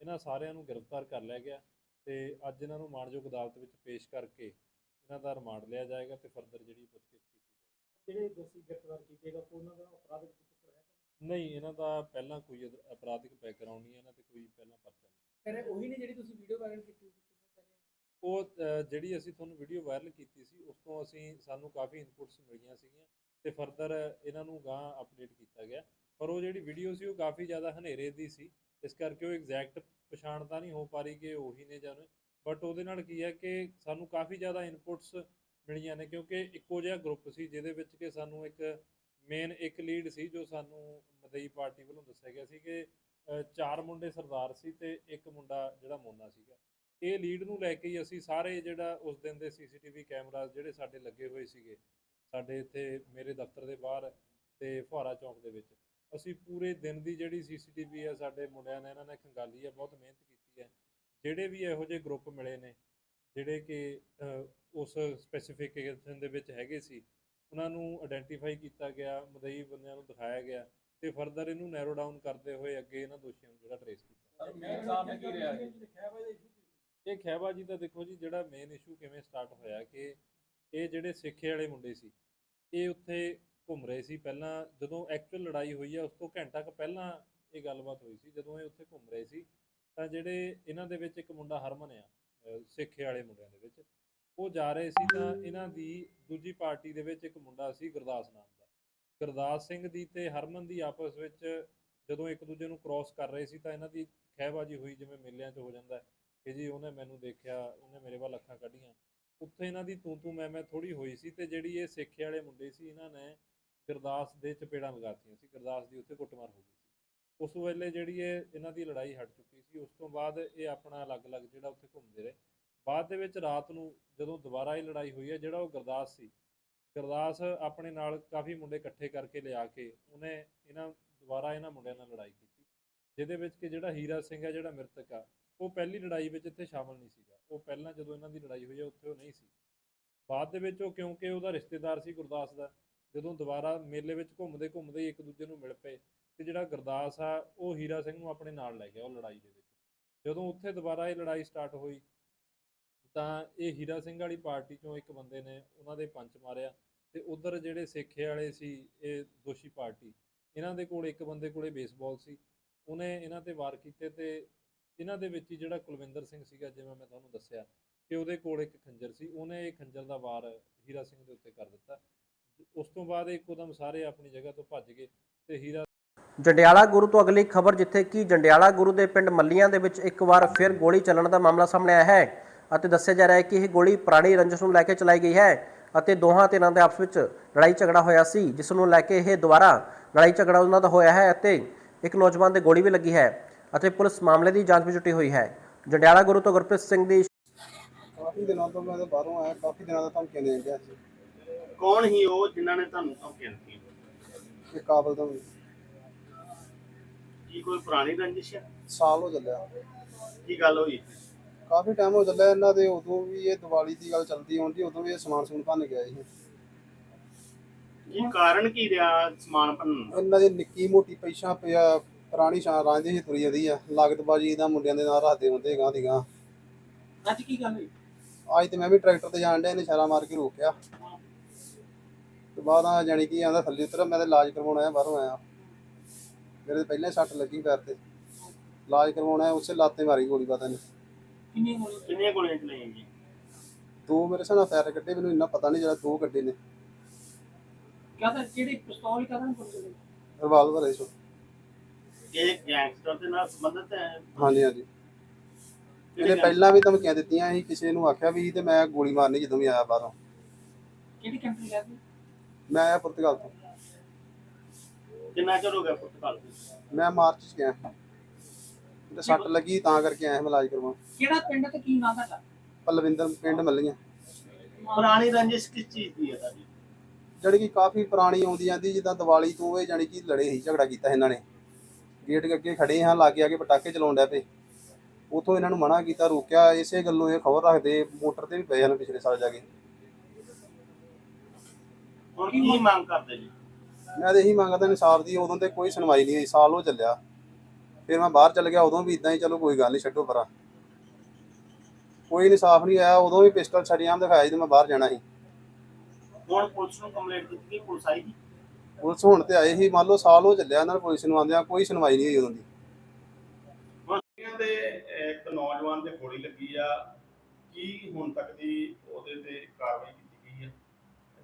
ਇਹਨਾਂ ਸਾਰਿਆਂ ਨੂੰ ਗ੍ਰਿਫਤਾਰ ਕਰ ਲਿਆ ਗਿਆ ਤੇ ਅੱਜ ਇਹਨਾਂ ਨੂੰ ਮਾਣਯੋਗ ਅਦਾਲਤ ਵਿੱਚ ਪੇਸ਼ ਕਰਕੇ ਇਹਨਾਂ ਦਾ ਰਿਮਾਂਡ ਲਿਆ ਜਾਏਗਾ ਤੇ ਫਰਦਰ ਜਿਹੜੀ ਪੁੱਛਗਿੱਛ ਕੀਤੀ ਜਾਏਗੀ। ਜਿਹੜੇ ਦੋਸ਼ੀ ਗ੍ਰਿਫਤਾਰ ਕੀਤੇ ਗਏ ਉਹਨਾਂ ਦਾ ਅਪਰਾਧਿਕ ਕਸੂਰ ਹੈ? ਨਹੀਂ ਇਹਨਾਂ ਦਾ ਪਹਿਲਾਂ ਕੋਈ ਅਪਰਾਧਿਕ ਬੈਕਗ੍ਰਾਉਂਡ ਨਹੀਂ ਇਹਨਾਂ ਤੇ ਕੋਈ ਪਹਿਲਾਂ ਪਰਚਾ ਨਹੀਂ ਫਿਰ ਉਹੀ ਨੇ ਜਿਹੜੀ ਤੁਸੀਂ ਵੀਡੀਓ ਵਾਇਰਲ ਕੀਤੀ ਸੀ ਉਹ ਜਿਹੜੀ ਅਸੀਂ ਤੁਹਾਨੂੰ ਵੀਡੀਓ ਵਾਇਰਲ ਕੀਤੀ ਸੀ ਉਸ ਤੋਂ ਅਸੀਂ ਸਾਨੂੰ ਕਾਫੀ ਇਨਪੁਟਸ ਮਿਲੀਆਂ ਸੀਗੀਆਂ ਤੇ ਫਰਦਰ ਇਹਨਾਂ ਨੂੰ ਗਾਂ ਅਪਡੇਟ ਕੀਤਾ ਗਿਆ। ਪਰ ਉਹ ਜਿਹੜੀ ਵੀਡੀਓ ਸੀ ਉਹ ਕਾਫੀ ਜ਼ਿਆਦਾ ਹਨੇਰੇ ਦੀ ਸੀ। ਇਸ ਕਰਕੇ ਉਹ ਐਗਜ਼ੈਕਟ ਪਛਾਣ ਤਾਂ ਨਹੀਂ ਹੋ ਪਾ ਰਹੀ ਕਿ ਉਹੀ ਨੇ ਜਾਂ ਬਟ ਉਹਦੇ ਨਾਲ ਕੀ ਹੈ ਕਿ ਸਾਨੂੰ ਕਾਫੀ ਜ਼ਿਆਦਾ ਇਨਪੁਟਸ ਮਿਲੀਆਂ ਨੇ ਕਿਉਂਕਿ ਇੱਕੋ ਜਿਹਾ ਗਰੁੱਪ ਸੀ ਜਿਹਦੇ ਵਿੱਚ ਕਿ ਸਾਨੂੰ ਇੱਕ ਮੇਨ ਇੱਕ ਲੀਡ ਸੀ ਜੋ ਸਾਨੂੰ ਮਦਈ ਪਾਰਟੀ ਵੱਲੋਂ ਦੱਸਿਆ ਗਿਆ ਸੀ ਕਿ ਚਾਰ ਮੁੰਡੇ ਸਰਦਾਰ ਸੀ ਤੇ ਇੱਕ ਮੁੰਡਾ ਜਿਹੜਾ ਮੋਨਾ ਸੀਗਾ। ਇਹ ਲੀਡ ਨੂੰ ਲੈ ਕੇ ਹੀ ਅਸੀਂ ਸਾਰੇ ਜਿਹੜਾ ਉਸ ਦਿਨ ਦੇ ਸੀਸੀਟੀਵੀ ਕੈਮਰਾਜ਼ ਜਿਹੜੇ ਸਾਡੇ ਲੱਗੇ ਹੋਏ ਸੀਗੇ, ਸਾਡੇ ਇੱਥੇ ਮੇਰੇ ਦਫ਼ਤਰ ਦੇ ਬਾਹਰ ਤੇ ਫੁਹਾਰਾ ਚੌਂਕ ਦੇ ਵਿੱਚ। ਅਸੀਂ ਪੂਰੇ ਦਿਨ ਦੀ ਜਿਹੜੀ ਸੀਸੀਟੀਵੀ ਹੈ ਸਾਡੇ ਮੁੰਡਿਆਂ ਨੇ ਇਹਨਾਂ ਨੇ ਖੰਗਾਲੀ ਹੈ ਬਹੁਤ ਮਿਹਨਤ ਕੀਤੀ ਹੈ ਜਿਹੜੇ ਵੀ ਇਹੋ ਜਿਹੇ ਗਰੁੱਪ ਮਿਲੇ ਨੇ ਜਿਹੜੇ ਕਿ ਉਸ ਸਪੈਸੀਫਿਕੇਸ਼ਨ ਦੇ ਵਿੱਚ ਹੈਗੇ ਸੀ ਉਹਨਾਂ ਨੂੰ ਆਇਡੈਂਟੀਫਾਈ ਕੀਤਾ ਗਿਆ ਮਦਈ ਬੰਦਿਆਂ ਨੂੰ ਦਿਖਾਇਆ ਗਿਆ ਤੇ ਫਰਦਰ ਇਹਨੂੰ ਨੈਰੋ ਡਾਊਨ ਕਰਦੇ ਹੋਏ ਅੱਗੇ ਇਹਨਾਂ ਦੋਸ਼ੀਆਂ ਨੂੰ ਜਿਹੜਾ ਟ੍ਰੇਸ ਕੀਤਾ। ਮੇਨ ਕਾਰਨ ਕੀ ਰਿਹਾ ਹੈ? ਖੈਬਾ ਇਹ ਖਹਿਬਾਜੀ ਦਾ ਦੇਖੋ ਜੀ ਜਿਹੜਾ ਮੇਨ ਇਸ਼ੂ ਕਿਵੇਂ ਸਟਾਰਟ ਹੋਇਆ ਕਿ ਇਹ ਜਿਹੜੇ ਸਿੱਖੇ ਵਾਲੇ ਮੁੰਡੇ ਸੀ ਇਹ ਉੱਥੇ ਘੁੰਮ ਰਹੇ ਸੀ। ਪਹਿਲਾਂ ਜਦੋਂ ਐਕਚੁਅਲ ਲੜਾਈ ਹੋਈ ਹੈ ਉਸ ਤੋਂ ਘੰਟਾ ਕੁ ਪਹਿਲਾਂ ਇਹ ਗੱਲਬਾਤ ਹੋਈ ਸੀ। ਜਦੋਂ ਇਹ ਉੱਥੇ ਘੁੰਮ ਰਹੇ ਸੀ, ਤਾਂ ਜਿਹੜੇ ਇਹਨਾਂ ਦੇ ਵਿੱਚ ਇੱਕ ਮੁੰਡਾ ਹਰਮਨ ਆ ਸਿੱਖੇ ਵਾਲੇ ਮੁੰਡਿਆਂ ਦੇ ਵਿੱਚ, ਉਹ ਜਾ ਰਹੇ ਸੀ ਤਾਂ ਇਹਨਾਂ ਦੀ ਦੂਜੀ ਪਾਰਟੀ ਦੇ ਵਿੱਚ ਇੱਕ ਮੁੰਡਾ ਸੀ ਗੁਰਦਾਸ ਨਾਮ ਦਾ। ਗੁਰਦਾਸ ਸਿੰਘ ਦੀ ਤੇ ਹਰਮਨ ਦੀ ਆਪਸ ਵਿੱਚ ਜਦੋਂ ਇੱਕ ਦੂਜੇ ਨੂੰ ਕ੍ਰਾਸ ਕਰ ਰਹੇ ਸੀ, ਤਾਂ ਇਹਨਾਂ ਦੀ ਖਹਿਬਾਜੀ ਹੋਈ, ਜਿਵੇਂ ਮੇਲਿਆਂ 'ਚ ਹੋ ਜਾਂਦਾ ਕਿ ਜੀ ਉਹਨੇ ਮੈਨੂੰ ਦੇਖਿਆ, ਉਹਨੇ ਮੇਰੇ ਵੱਲ ਅੱਖਾਂ ਕੱਢੀਆਂ। ਉੱਥੇ ਇਹਨਾਂ ਦੀ ਤੂੰ ਤੂੰ ਮੈਂ ਮੈਂ ਥੋੜੀ ਹੋਈ ਸੀ ਤੇ ਜਿਹੜੀ ਇਹ ਸਿੱਖੇ ਵਾਲੇ ਮੁੰਡੇ ਸੀ, ਇਹਨਾਂ ਨੇ ਗੁਰਦਾਸ ਦੇ ਚਪੇੜਾਂ ਲਗਾਤੀਆਂ ਸੀ, ਗੁਰਦਾਸ ਦੀ ਉੱਥੇ ਕੁੱਟਮਾਰ ਹੋ ਗਈ ਸੀ। ਉਸ ਵੇਲੇ ਜਿਹੜੀ ਇਹ, ਇਹਨਾਂ ਦੀ ਲੜਾਈ ਹਟ ਚੁੱਕੀ ਸੀ, ਉਸ ਤੋਂ ਬਾਅਦ ਇਹ ਆਪਣਾ ਅਲੱਗ-ਅਲੱਗ ਜਿਹੜਾ ਉੱਥੇ ਘੁੰਮਦੇ ਰਹੇ। ਬਾਅਦ ਦੇ ਵਿੱਚ ਰਾਤ ਨੂੰ ਜਦੋਂ ਦੁਬਾਰਾ ਇਹ ਲੜਾਈ ਹੋਈ ਹੈ, ਜਿਹੜਾ ਉਹ ਗੁਰਦਾਸ ਸੀ, ਗੁਰਦਾਸ ਆਪਣੇ ਨਾਲ ਕਾਫੀ ਮੁੰਡੇ ਇਕੱਠੇ ਕਰਕੇ ਲਿਆ ਕੇ ਉਹਨੇ ਇਹਨਾਂ, ਦੁਬਾਰਾ ਇਹਨਾਂ ਮੁੰਡਿਆਂ ਨਾਲ ਲੜਾਈ ਕੀਤੀ, ਜਿਹਦੇ ਵਿੱਚ ਕਿ ਜਿਹੜਾ ਹੀਰਾ ਸਿੰਘ ਹੈ, ਜਿਹੜਾ ਮ੍ਰਿਤਕ ਆ, ਉਹ ਪਹਿਲੀ ਲੜਾਈ ਵਿੱਚ ਇੱਥੇ ਸ਼ਾਮਲ ਨਹੀਂ ਸੀਗਾ। ਉਹ ਪਹਿਲਾਂ ਜਦੋਂ ਇਹਨਾਂ ਦੀ ਲੜਾਈ ਹੋਈ ਹੈ, ਉੱਥੇ ਉਹ ਨਹੀਂ ਸੀ। ਬਾਅਦ ਦੇ ਵਿੱਚ ਉਹ ਕਿਉਂਕਿ ਉਹਦਾ ਰਿਸ਼ਤੇਦਾਰ ਸੀ ਗੁਰਦਾਸ ਦਾ ਜਦੋਂ ਦੁਬਾਰਾ ਮੇਲੇ ਵਿੱਚ ਘੁੰਮਦੇ ਘੁੰਮਦੇ ਹੀ ਇੱਕ ਦੂਜੇ ਨੂੰ ਮਿਲ ਪਏ ਤੇ ਜਿਹੜਾ ਗੁਰਦਾਸ ਆ, ਉਹ ਹੀਰਾ ਸਿੰਘ ਨੂੰ ਆਪਣੇ ਨਾਲ ਲੈ ਗਿਆ ਉਹ ਲੜਾਈ ਦੇ ਵਿੱਚ। ਜਦੋਂ ਉੱਥੇ ਦੁਬਾਰਾ ਇਹ ਲੜਾਈ ਸਟਾਰਟ ਹੋਈ, ਤਾਂ ਇਹ ਹੀਰਾ ਸਿੰਘ ਵਾਲੀ ਪਾਰਟੀ ਚੋਂ ਇੱਕ ਬੰਦੇ ਨੇ ਉਹਨਾਂ ਦੇ ਪੰਚ ਮਾਰਿਆ ਤੇ ਉਧਰ ਜਿਹੜੇ ਸੇਖੇ ਵਾਲੇ ਸੀ, ਇਹ ਦੋਸ਼ੀ ਪਾਰਟੀ, ਇਹਨਾਂ ਦੇ ਕੋਲ ਇੱਕ ਬੰਦੇ ਕੋਲੇ ਬੇਸਬਾਲ ਸੀ, ਉਹਨੇ ਇਹਨਾਂ ਤੇ ਵਾਰ ਕੀਤੇ ਤੇ ਇਹਨਾਂ ਦੇ ਵਿੱਚ ਹੀ ਜਿਹੜਾ ਕੁਲਵਿੰਦਰ ਸਿੰਘ ਸੀਗਾ, ਜਿਵੇਂ ਮੈਂ ਤੁਹਾਨੂੰ ਦੱਸਿਆ, ਕਿ ਉਹਦੇ ਕੋਲ ਇੱਕ ਖੰਜਰ ਸੀ, ਉਹਨੇ ਇਹ ਖੰਜਰ ਦਾ ਵਾਰ ਹੀਰਾ ਸਿੰਘ ਦੇ ਉੱਤੇ ਕਰ ਦਿੱਤਾ। ਉਸ ਤੋਂ ਬਾਅਦ ਇੱਕੋਦਮ ਸਾਰੇ ਆਪਣੀ ਜਗ੍ਹਾ ਤੋਂ ਭੱਜ ਗਏ ਤੇ ਹੀਰਾ ਜੰਡਿਆਲਾ ਗੁਰੂ ਤੋਂ ਅਗਲੀ ਖਬਰ ਜਿੱਥੇ ਕਿ ਜੰਡਿਆਲਾ ਗੁਰੂ ਦੇ ਪਿੰਡ ਮੱਲੀਆਂ ਦੇ ਵਿੱਚ ਇੱਕ ਵਾਰ ਫਿਰ ਗੋਲੀ ਚੱਲਣ ਦਾ ਮਾਮਲਾ ਸਾਹਮਣੇ ਆਇਆ ਹੈ ਅਤੇ ਦੱਸਿਆ ਜਾ ਰਿਹਾ ਹੈ ਕਿ ਇਹ ਗੋਲੀ ਪੁਰਾਣੀ ਰੰਜਿਸ਼ ਨੂੰ ਲੈ ਕੇ ਚਲਾਈ ਗਈ ਹੈ ਅਤੇ ਦੋਹਾਂ ਧਿਰਾਂ ਦੇ ਆਪਸ ਵਿੱਚ ਲੜਾਈ ਝਗੜਾ ਹੋਇਆ ਸੀ ਜਿਸ ਨੂੰ ਲੈ ਕੇ ਇਹ ਦੁਬਾਰਾ ਲੜਾਈ ਝਗੜਾ ਉਹਨਾਂ ਦਾ ਹੋਇਆ ਹੈ ਅਤੇ ਇੱਕ ਨੌਜਵਾਨ ਦੇ ਗੋਲੀ ਵੀ ਲੱਗੀ ਹੈ ਅਤੇ ਪੁਲਿਸ ਮਾਮਲੇ ਦੀ ਜਾਂਚ ਵਿੱਚ ਜੁਟੀ ਹੋਈ ਹੈ। ਜੰਡਿਆਲਾ ਗੁਰੂ ਤੋਂ ਗੁਰਪ੍ਰੀਤ ਸਿੰਘ ਦੀ ਕਾਫੀ ਦਿਨਾਂ ਤੋਂ ਮੈਂ ਬਾਹਰੋਂ ਆਇਆ ਕਾਫੀ ਦਿਨਾਂ ਦਾ ਧਮਕੀਆਂ ਦੇਣ ਡਿਆ ਸੀ। ਕੌਣ ਹੀ ਉਹ ਜਿਨ੍ਹਾਂ ਨੇ ਤੁਹਾਨੂੰ ਧਮਕੀਆਂ ਦਿੱਤੀਆਂ? ਕਿ ਕਾਬਲ ਤੋਂ ਕੀ ਕੋਈ ਪੁਰਾਣੀ ਰੰਜਿਸ਼ ਹੈ? ਸਾਲ ਹੋ ਚੱਲਿਆ। ਕੀ ਗੱਲ ਹੋਈ? ਕਾਫੀ ਟਾਈਮ ਹੋ ਚੱਲਿਆ ਇਹਨਾਂ ਦੇ ਉਦੋਂ ਵੀ ਇਹ ਦੀਵਾਲੀ ਦੀ ਗੱਲ ਚੱਲਦੀ ਹੁੰਦੀ ਉਦੋਂ ਵੀ ਇਹ ਸਮਾਨ ਸਮੂਨ ਭੰਨ ਗਿਆ ਸੀ। ਕੀ ਕਾਰਨ ਕੀ ਰਿਹਾ ਸਮਾਨ ਭੰਨਣ ਦਾ? ਇਹਨਾਂ ਦੀ ਨਿੱਕੀ ਮੋਟੀ ਪੈਸਾ ਪਿਆ ਪੁਰਾਣੀ ਸ਼ਾਨ ਰਾਂਝੇ ਹੀ ਤੁਰੀ ਜਾਂਦੀ ਆ। ਲਾਗਤਬਾਜੀ ਦਾ ਮੁੰਡਿਆਂ ਦੇ ਨਾਲ ਰੱਖਦੇ ਹੁੰਦੇ ਗਾਂ ਦੀ ਗਾਂ ਅੱਜ ਕੀ ਗੱਲ ਹੋਈ? ਅੱਜ ਤੇ ਮੈਂ ਵੀ ਟਰੈਕਟਰ ਤੇ ਜਾਣ ਡਿਆ ਇਹਨੇ ਇਸ਼ਾਰਾ ਮਾਰ ਕੇ ਰੋਕਿਆ। ਤੇ ਬਾਅਦ ਆ ਜਾਣੀ ਕਿ ਆਂਦਾ ਥੱਲੇ ਉਤਰ ਮੈਂ ਤੇ ਇਲਾਜ ਕਰਵਾਉਣ ਆਇਆ ਬਾਹਰੋਂ ਆਇਆ। ਮੇਰੇ ਤੇ ਪਹਿਲਾਂ ਹੀ ਸੱਟ ਲੱਗੀ ਪੈਰ ਤੇ। ਇਲਾਜ ਕਰਵਾਉਣ ਉਸੇ ਲਾਤੇ ਮਾਰੀ ਗੋਲੀ ਪਤਾ ਨਹੀਂ ਕਿੰਨੀ ਗੋਲੀ ਕਿੰਨੀਆਂ ਗੋਲੀਆਂ ਚਲਾਈਆਂ ਜੀ? ਦੋ ਮੇਰੇ ਸਾਹਮਣੇ ਪੈਰ ਕੱਢੇ ਮੈਨੂੰ ਇੰਨਾ ਪਤਾ ਨਹੀਂ ਜਿਹੜਾ ਦੋ ਕੱਢੇ ਨੇ। ਕਹਦਾ ਕਿਹੜੀ ਪਿਸਤੌਲ ਕਹਦਾ ਪੁਲਿਸ ਰਿਵਾਲਵਰ ਹੈ ਸੋ ਇਹ ਗੈਂਗਸਟਰ ਦੇ ਨਾਲ ਸੰਬੰਧਿਤ ਹੈ? ਹਾਂਜੀ ਹਾਂਜੀ। ਇਹਨੇ ਪਹਿਲਾਂ ਵੀ ਧਮਕੀਆਂ ਦਿੱਤੀਆਂ ਸੀ ਕਿਸੇ ਨੂੰ ਆਖਿਆ ਵੀ ਤੇ ਮੈਂ ਗੋਲੀ ਮਾਰਨੀ ਜਦੋਂ ਵੀ ਆਇਆ ਬਾਹਰੋਂ। ਕਿਹੜੀ ਕੰਟਰੀ ਕਹਦੀ ਮੈਂ ਆਇਆ ਪੁਰਤਗਾਲ ਤੋਂ? ਕਿੰਨਾ ਚਿਰ ਹੋ ਗਿਆ ਪੁਰਤਗਾਲ ਦੇ ਮੈਂ ਮਾਰਚ ਚ ਗਿਆ। ਤੇ ਸੱਟ ਲੱਗੀ ਤਾਂ ਕਰਕੇ ਆਇਆ ਮੈਂ ਇਲਾਜ ਕਰਵਾਉਣ। ਕਿਹੜਾ ਪਿੰਡ ਤੇ ਕੀ ਨਾਂ ਤੁਹਾਡਾ? ਪਲਵਿੰਦਰ ਪਿੰਡ ਮੱਲੀਆਂ। ਪੁਰਾਣੀ ਰੰਜਿਸ਼ ਕਿਸ ਚੀਜ਼ ਦੀ ਹੈ ਤੁਹਾਡੀ? ਜਿਹੜੀ ਕਿ ਕਾਫੀ ਪੁਰਾਣੀ ਆਉਂਦੀ ਜਾਂਦੀ ਜਿੱਦਾਂ ਦੀਵਾਲੀ ਤੋਂ ਇਹ ਜਾਣੀ ਕਿ ਲੜੇ ਸੀ ਝਗੜਾ ਕੀਤਾ ਇਹਨਾਂ ਨੇ। ਗੇਟ ਦੇ ਅੱਗੇ ਖੜੇ ਹਾਂ ਲਾਗੇ ਆ ਕੇ ਪਟਾਕੇ ਚਲਾਉਣ ਡੈ ਪਏ। ਉਥੋਂ ਇਹਨਾਂ ਨੂੰ ਮਨਾ ਕੀਤਾ ਰੋਕਿਆ ਇਸੇ ਗੱਲੋਂ ਇਹ ਖਬਰ ਰੱਖਦੇ ਮੋਟਰ ਤੇ ਵੀ ਪਏ ਹਨ ਪਿਛਲੇ ਸਾਲ ਜਾ ਕੇ। ਹੁਣ ਕੀ ਮੰਗ ਕਰਦੇ ਜੀ? ਮੈਂ ਤਾਂ ਇਹੀ ਮੰਗਦਾ ਇਨਸਾਫ ਦੀ ਉਦੋਂ ਤੇ ਕੋਈ ਸੁਣਵਾਈ ਨਹੀਂ ਹੋਈ ਸਾਲ ਹੋ ਚੱਲਿਆ। ਫਿਰ ਮੈਂ ਬਾਹਰ ਚੱਲ ਗਿਆ ਉਦੋਂ ਵੀ ਇਦਾਂ ਹੀ ਚਲੋ ਕੋਈ ਗੱਲ ਨਹੀਂ ਛੱਡੋ ਪਰਾਂ। ਕੋਈ ਇਨਸਾਫ ਨਹੀਂ ਆਇਆ ਉਦੋਂ ਵੀ ਪਿਸਟਲ ਛੜੀਆਂ ਦਿਖਾਇਆ ਤੇ ਮੈਂ ਬਾਹਰ ਜਾਣਾ ਸੀ। ਹੁਣ ਪੁਲਿਸ ਨੂੰ ਕੰਪਲੇਂਟ ਗਈ ਪੁਲਿਸ ਆਈ ਜੀ ਪੁਲਿਸ ਹੁਣ ਤੇ ਆਏ ਸੀ ਮੰਨ ਲਓ ਸਾਲ ਹੋ ਚੱਲਿਆ ਇਹਨਾਂ ਨੂੰ ਪੁਲਿਸ ਨੂੰ ਆਉਂਦਿਆਂ ਕੋਈ ਸੁਣਵਾਈ ਨਹੀਂ ਹੋਈ ਉਦੋਂ ਦੀ। ਦੇ ਇੱਕ ਨੌਜਵਾਨ ਤੇ ਗੋਲੀ ਲੱਗੀ ਆ ਕੀ ਹੁਣ ਤੱਕ ਦੀ ਉਹਦੇ ਤੇ ਕਾਰਵਾਈ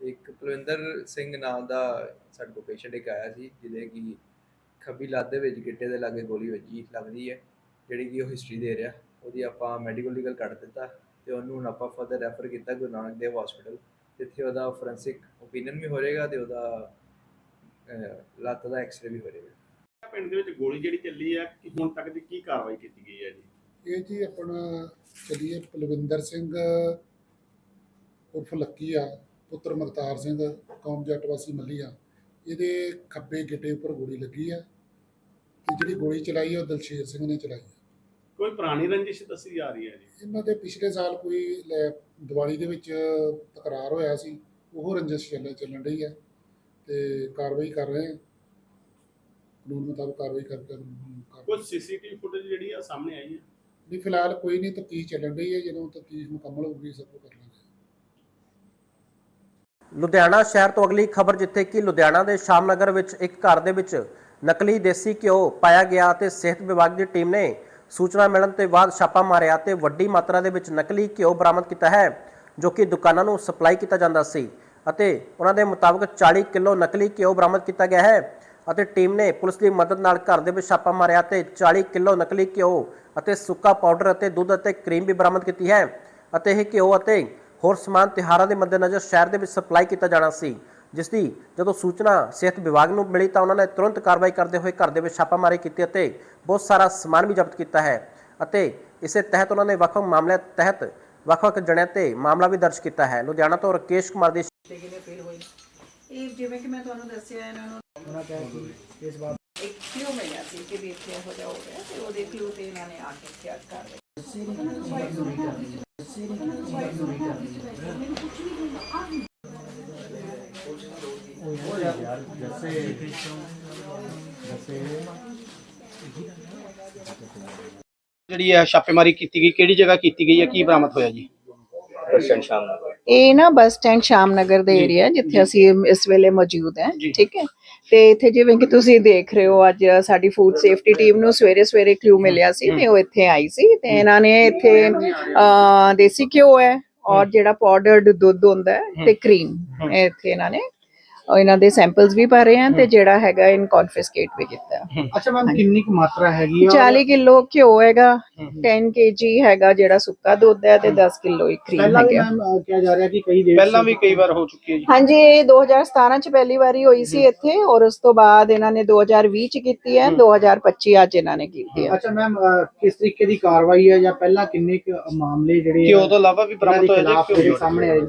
ਇੱਕ ਕੁਲਵਿੰਦਰ ਸਿੰਘ ਨਾਮ ਦਾ ਸਾਡੇ ਕੋਲ ਪੇਸ਼ੈਂਟ ਇੱਕ ਆਇਆ ਸੀ ਜਿਹਦੇ ਕਿ ਖੱਬੀ ਲੱਤ ਦੇ ਵਿੱਚ ਗਿੱਟੇ ਦੇ ਲਾਗੇ ਗੋਲੀ ਵੱਜੀ ਲੱਗਦੀ ਹੈ ਜਿਹੜੀ ਕਿ ਉਹ ਹਿਸਟਰੀ ਦੇ ਰਿਹਾ। ਉਹਦੀ ਆਪਾਂ ਮੈਡੀਕਲ ਲੀਗਲ ਕੱਢ ਦਿੱਤਾ ਤੇ ਉਹਨੂੰ ਹੁਣ ਆਪਾਂ ਫਰਦਰ ਰੈਫਰ ਕੀਤਾ ਗੁਰੂ ਨਾਨਕ ਦੇਵ ਹਸਪੀਟਲ ਜਿੱਥੇ ਉਹਦਾ ਫੋਰੈਂਸਿਕ ਓਪੀਨੀਅਨ ਵੀ ਹੋ ਜਾਏਗਾ ਤੇ ਉਹਦਾ ਲੱਤ ਦਾ ਐਕਸਰੇ ਵੀ ਹੋ ਜਾਏਗਾ ਪਿੰਡ ਦੇ ਵਿੱਚ ਗੋਲੀ ਜਿਹੜੀ ਚੱਲੀ ਹੈ ਕਿ ਹੁਣ ਤੱਕ ਦੀ ਕੀ ਕਾਰਵਾਈ ਕੀਤੀ ਗਈ ਹੈ ਜੀ? ਇਹ ਜੀ ਆਪਣਾ ਚਲੀਏ ਪਲਵਿੰਦਰ ਸਿੰਘ ਉਰਫ ਲੱਕੀ ਆ। ਪੁੱਤਰ ਮਗਤਾਰ ਸਿੰਘ ਕੌਮ ਜੱਟ ਵਾਸੀ ਮੱਲੀਆ ਇਹਦੇ ਖੱਬੇ ਗਿੱਟੇ ਉੱਪਰ ਗੋਲੀ ਲੱਗੀ ਆ ਤੇ ਜਿਹੜੀ ਗੋਲੀ ਚਲਾਈ ਆ ਉਹ ਦਲਸ਼ੇਰ ਸਿੰਘ ਨੇ ਚਲਾਈ ਆ। ਕੋਈ ਪੁਰਾਣੀ ਰੰਜਿਸ਼ ਦੱਸੀ ਜਾ ਰਹੀ ਹੈ ਜੀ? ਇਹਨਾਂ ਦੇ ਪਿਛਲੇ ਸਾਲ ਕੋਈ ਲੈ- ਦੀਵਾਲੀ ਦੇ ਵਿੱਚ ਤਕਰਾਰ ਹੋਇਆ ਸੀ ਉਹ ਰੰਜਿਸ਼ ਚੱਲ ਚੱਲਣ ਰਹੀ ਆ ਤੇ ਕਾਰਵਾਈ ਕਰ ਰਹੇ ਆ। ਕਾਨੂੰਨ ਮੁਤਾਬਕ ਕਾਰਵਾਈ ਕਰ ਕਰ ਕਰ- ਕੁਝ ਸੀਸੀਟੀਵੀ ਫੁਟੇਜ ਜਿਹੜੀ ਆ ਸਾਹਮਣੇ ਆਈ ਹੈ? ਨਹੀਂ ਫਿਲਹਾਲ ਕੋਈ ਨਹੀਂ ਤਫਤੀਸ਼ ਚੱਲਣ ਰਹੀ ਹੈ ਜਦੋਂ ਤਫਤੀਸ਼ ਮੁਕੰਮਲ ਹੋਊਗੀ ਸਭ ਕੁਝ ਕਰ ਲਾਂਗੇ। ਲੁਧਿਆਣਾ ਸ਼ਹਿਰ ਤੋਂ ਅਗਲੀ ਖਬਰ ਜਿੱਥੇ ਕਿ ਲੁਧਿਆਣਾ ਦੇ ਸ਼ਾਮਨਗਰ ਵਿੱਚ ਇੱਕ ਘਰ ਦੇ ਵਿੱਚ ਨਕਲੀ ਦੇਸੀ ਘਿਓ ਪਾਇਆ ਗਿਆ ਤੇ ਸਿਹਤ ਵਿਭਾਗ ਦੀ ਟੀਮ ਨੇ ਸੂਚਨਾ ਮਿਲਣ ਤੇ ਬਾਅਦ ਛਾਪਾ ਮਾਰਿਆ ਤੇ ਵੱਡੀ ਮਾਤਰਾ ਦੇ ਵਿੱਚ ਨਕਲੀ ਘਿਓ ਬਰਾਮਦ ਕੀਤਾ ਹੈ, ਜੋ ਕਿ ਦੁਕਾਨਾਂ ਨੂੰ ਸਪਲਾਈ ਕੀਤਾ ਜਾਂਦਾ ਸੀ ਅਤੇ ਉਹਨਾਂ ਦੇ ਮੁਤਾਬਕ 40 ਕਿਲੋ ਨਕਲੀ ਘਿਓ ਬਰਾਮਦ ਕੀਤਾ ਗਿਆ ਹੈ ਅਤੇ ਟੀਮ ਨੇ ਪੁਲਿਸ ਦੀ ਮਦਦ ਨਾਲ ਘਰ ਦੇ ਵਿੱਚ ਛਾਪਾ ਮਾਰਿਆ ਤੇ 40 ਕਿਲੋ ਨਕਲੀ ਘਿਓ ਅਤੇ ਸੁੱਕਾ ਪਾਊਡਰ ਅਤੇ ਦੁੱਧ ਅਤੇ ਕਰੀਮ ਵੀ ਬਰਾਮਦ ਕੀਤੀ ਹੈ ਅਤੇ ਇਹ ਘਿਓ ਅਤੇ ਹੋਰ ਸਮਾਨ ਤਿਉਹਾਰਾਂ ਦੇ ਮੱਦੇਨਜ਼ਰ ਸ਼ਹਿਰ ਦੇ ਵਿੱਚ ਸਪਲਾਈ ਕੀਤਾ ਜਾਣਾ ਸੀ ਜਿਸ ਦੀ ਜਦੋਂ ਸੂਚਨਾ ਸਿਹਤ ਵਿਭਾਗ ਨੂੰ ਮਿਲੀ ਤਾਂ ਉਹਨਾਂ ਨੇ ਤੁਰੰਤ ਕਾਰਵਾਈ ਕਰਦੇ ਹੋਏ ਘਰ ਦੇ ਵਿੱਚ ਛਾਪਾਮਾਰੀ ਕੀਤੀ ਅਤੇ ਬਹੁਤ ਸਾਰਾ ਸਮਾਨ ਵੀ ਜ਼ਬਤ ਕੀਤਾ ਹੈ ਅਤੇ ਇਸੇ ਤਹਿਤ ਉਹਨਾਂ ਨੇ ਵੱਖ-ਵੱਖ ਮਾਮਲਿਆਂ ਤਹਿਤ ਵੱਖ-ਵੱਖ ਜਣਿਆਂ ਤੇ ਮਾਮਲਾ ਵੀ ਦਰਜ ਕੀਤਾ ਹੈ। ਲੁਧਿਆਣਾ ਤੋਂ ਰਕੇਸ਼ ਕੁਮਾਰ ਦੀ ਇਹ ਜਿਵੇਂ ਕਿ ਮੈਂ ਤੁਹਾਨੂੰ ਦੱਸਿਆ ਇਹਨਾਂ ਨੂੰ ਉਹਨਾਂ ਇਸ ਵਾਰ ਇੱਕ ਕਲੂ ਮਿਲਿਆ ਸੀ ਕਿ ਵੀ ਇੱਥੇ ਹੋ ਗਿਆ ਤੇ ਉਹਦੇ ਕਲੂ ਤੇ ਇਹਨਾਂ ਨੇ ਆ ਕੇ ਅੱਜ ਕਰ ਜਿਹੜੀ ਹੈ ਛਾਪੇਮਾਰੀ ਕੀਤੀ ਗਈ ਕਿਹੜੀ ਜਗ੍ਹਾ ਕੀਤੀ ਗਈ ਹੈ? ਕੀ ਬਰਾਮਦ ਹੋਇਆ ਜੀ? ਇਹ ਨਾ ਬੱਸ ਸਟੈਂਡ ਸ਼ਾਮਨਗਰ ਦੇ ਏਰੀਆ ਜਿੱਥੇ ਅਸੀਂ ਇਸ ਵੇਲੇ ਮੌਜੂਦ ਹਾਂ ਠੀਕ ਹੈ? ਤੇ ਇੱਥੇ ਜਿਵੇਂ ਕਿ ਤੁਸੀਂ ਦੇਖ ਰਹੇ ਹੋ ਅੱਜ ਸਾਡੀ ਫੂਡ ਸੇਫਟੀ ਟੀਮ ਨੂੰ ਸਵੇਰੇ ਸਵੇਰੇ ਕਲੂ ਮਿਲਿਆ ਸੀ ਤੇ ਉਹ ਇੱਥੇ ਆਈ ਸੀ ਤੇ ਇਹਨਾਂ ਨੇ ਇੱਥੇ ਦੇਸੀ ਘਿਓ ਹੈ ਔਰ ਜਿਹੜਾ ਪਾਊਡਰਡ ਦੁੱਧ ਹੁੰਦਾ ਹੈ ਤੇ ਕਰੀਮ ਇੱਥੇ ਇਹਨਾਂ ਨੇ ਇਹਨਾਂ ਦੇ ਸੈਂਪਲਸ ਵੀ ਭਰੇ ਆ ਤੇ ਜਿਹੜਾ ਹੈਗਾ ਇਨ ਕਨਫਿਸਕੇਟ ਵੀ ਕੀਤਾ ਹੈ। ਅੱਛਾ ਮੈਮ ਕਿੰਨੀ ਕੁ ਮਾਤਰਾ ਹੈਗੀ ਆ? 40 ਕਿਲੋ ਘਿਓ ਹੈਗਾ 10 kg ਹੈਗਾ ਜਿਹੜਾ ਸੁੱਕਾ ਦੁੱਧ ਹੈ ਤੇ 10 ਕਿਲੋ ਹੀ ਕਰੀਮ ਪਹਿਲਾਂ ਵੀ ਹੈਗਾ। ਮੈਮ ਕਿਹਾ ਜਾ ਰਿਹਾ ਕਿ ਕਈ ਦੇਰ ਪਹਿਲਾਂ ਵੀ ਕਈ ਵਾਰ ਹੋ ਚੁੱਕੀ ਹੈ ਜੀ। ਹਾਂਜੀ ਇਹ 2017 ਚ ਪਹਿਲੀ ਵਾਰੀ ਹੋਈ ਸੀ ਇੱਥੇ ਔਰ ਉਸ ਤੋਂ ਬਾਅਦ ਇਹਨਾਂ ਨੇ 2020 ਚ ਕੀਤੀ ਹੈ 2025 ਅੱਜ ਇਹਨਾਂ ਨੇ ਕੀਤੀ ਹੈ। ਅੱਛਾ ਮੈਮ ਕਿਸ ਤਰੀਕੇ ਦੀ ਕਾਰਵਾਈ ਹੈ ਜਾਂ ਪਹਿਲਾਂ ਕਿੰਨੇ ਕੁ ਮਾਮਲੇ ਜਿਹੜੇ ਘਿਓ ਤੋਂ ਇਲਾਵਾ ਵੀ ਬਰਾਮਦ ਹੋਏ ਜੀ ਸਾਹਮਣੇ ਆਏ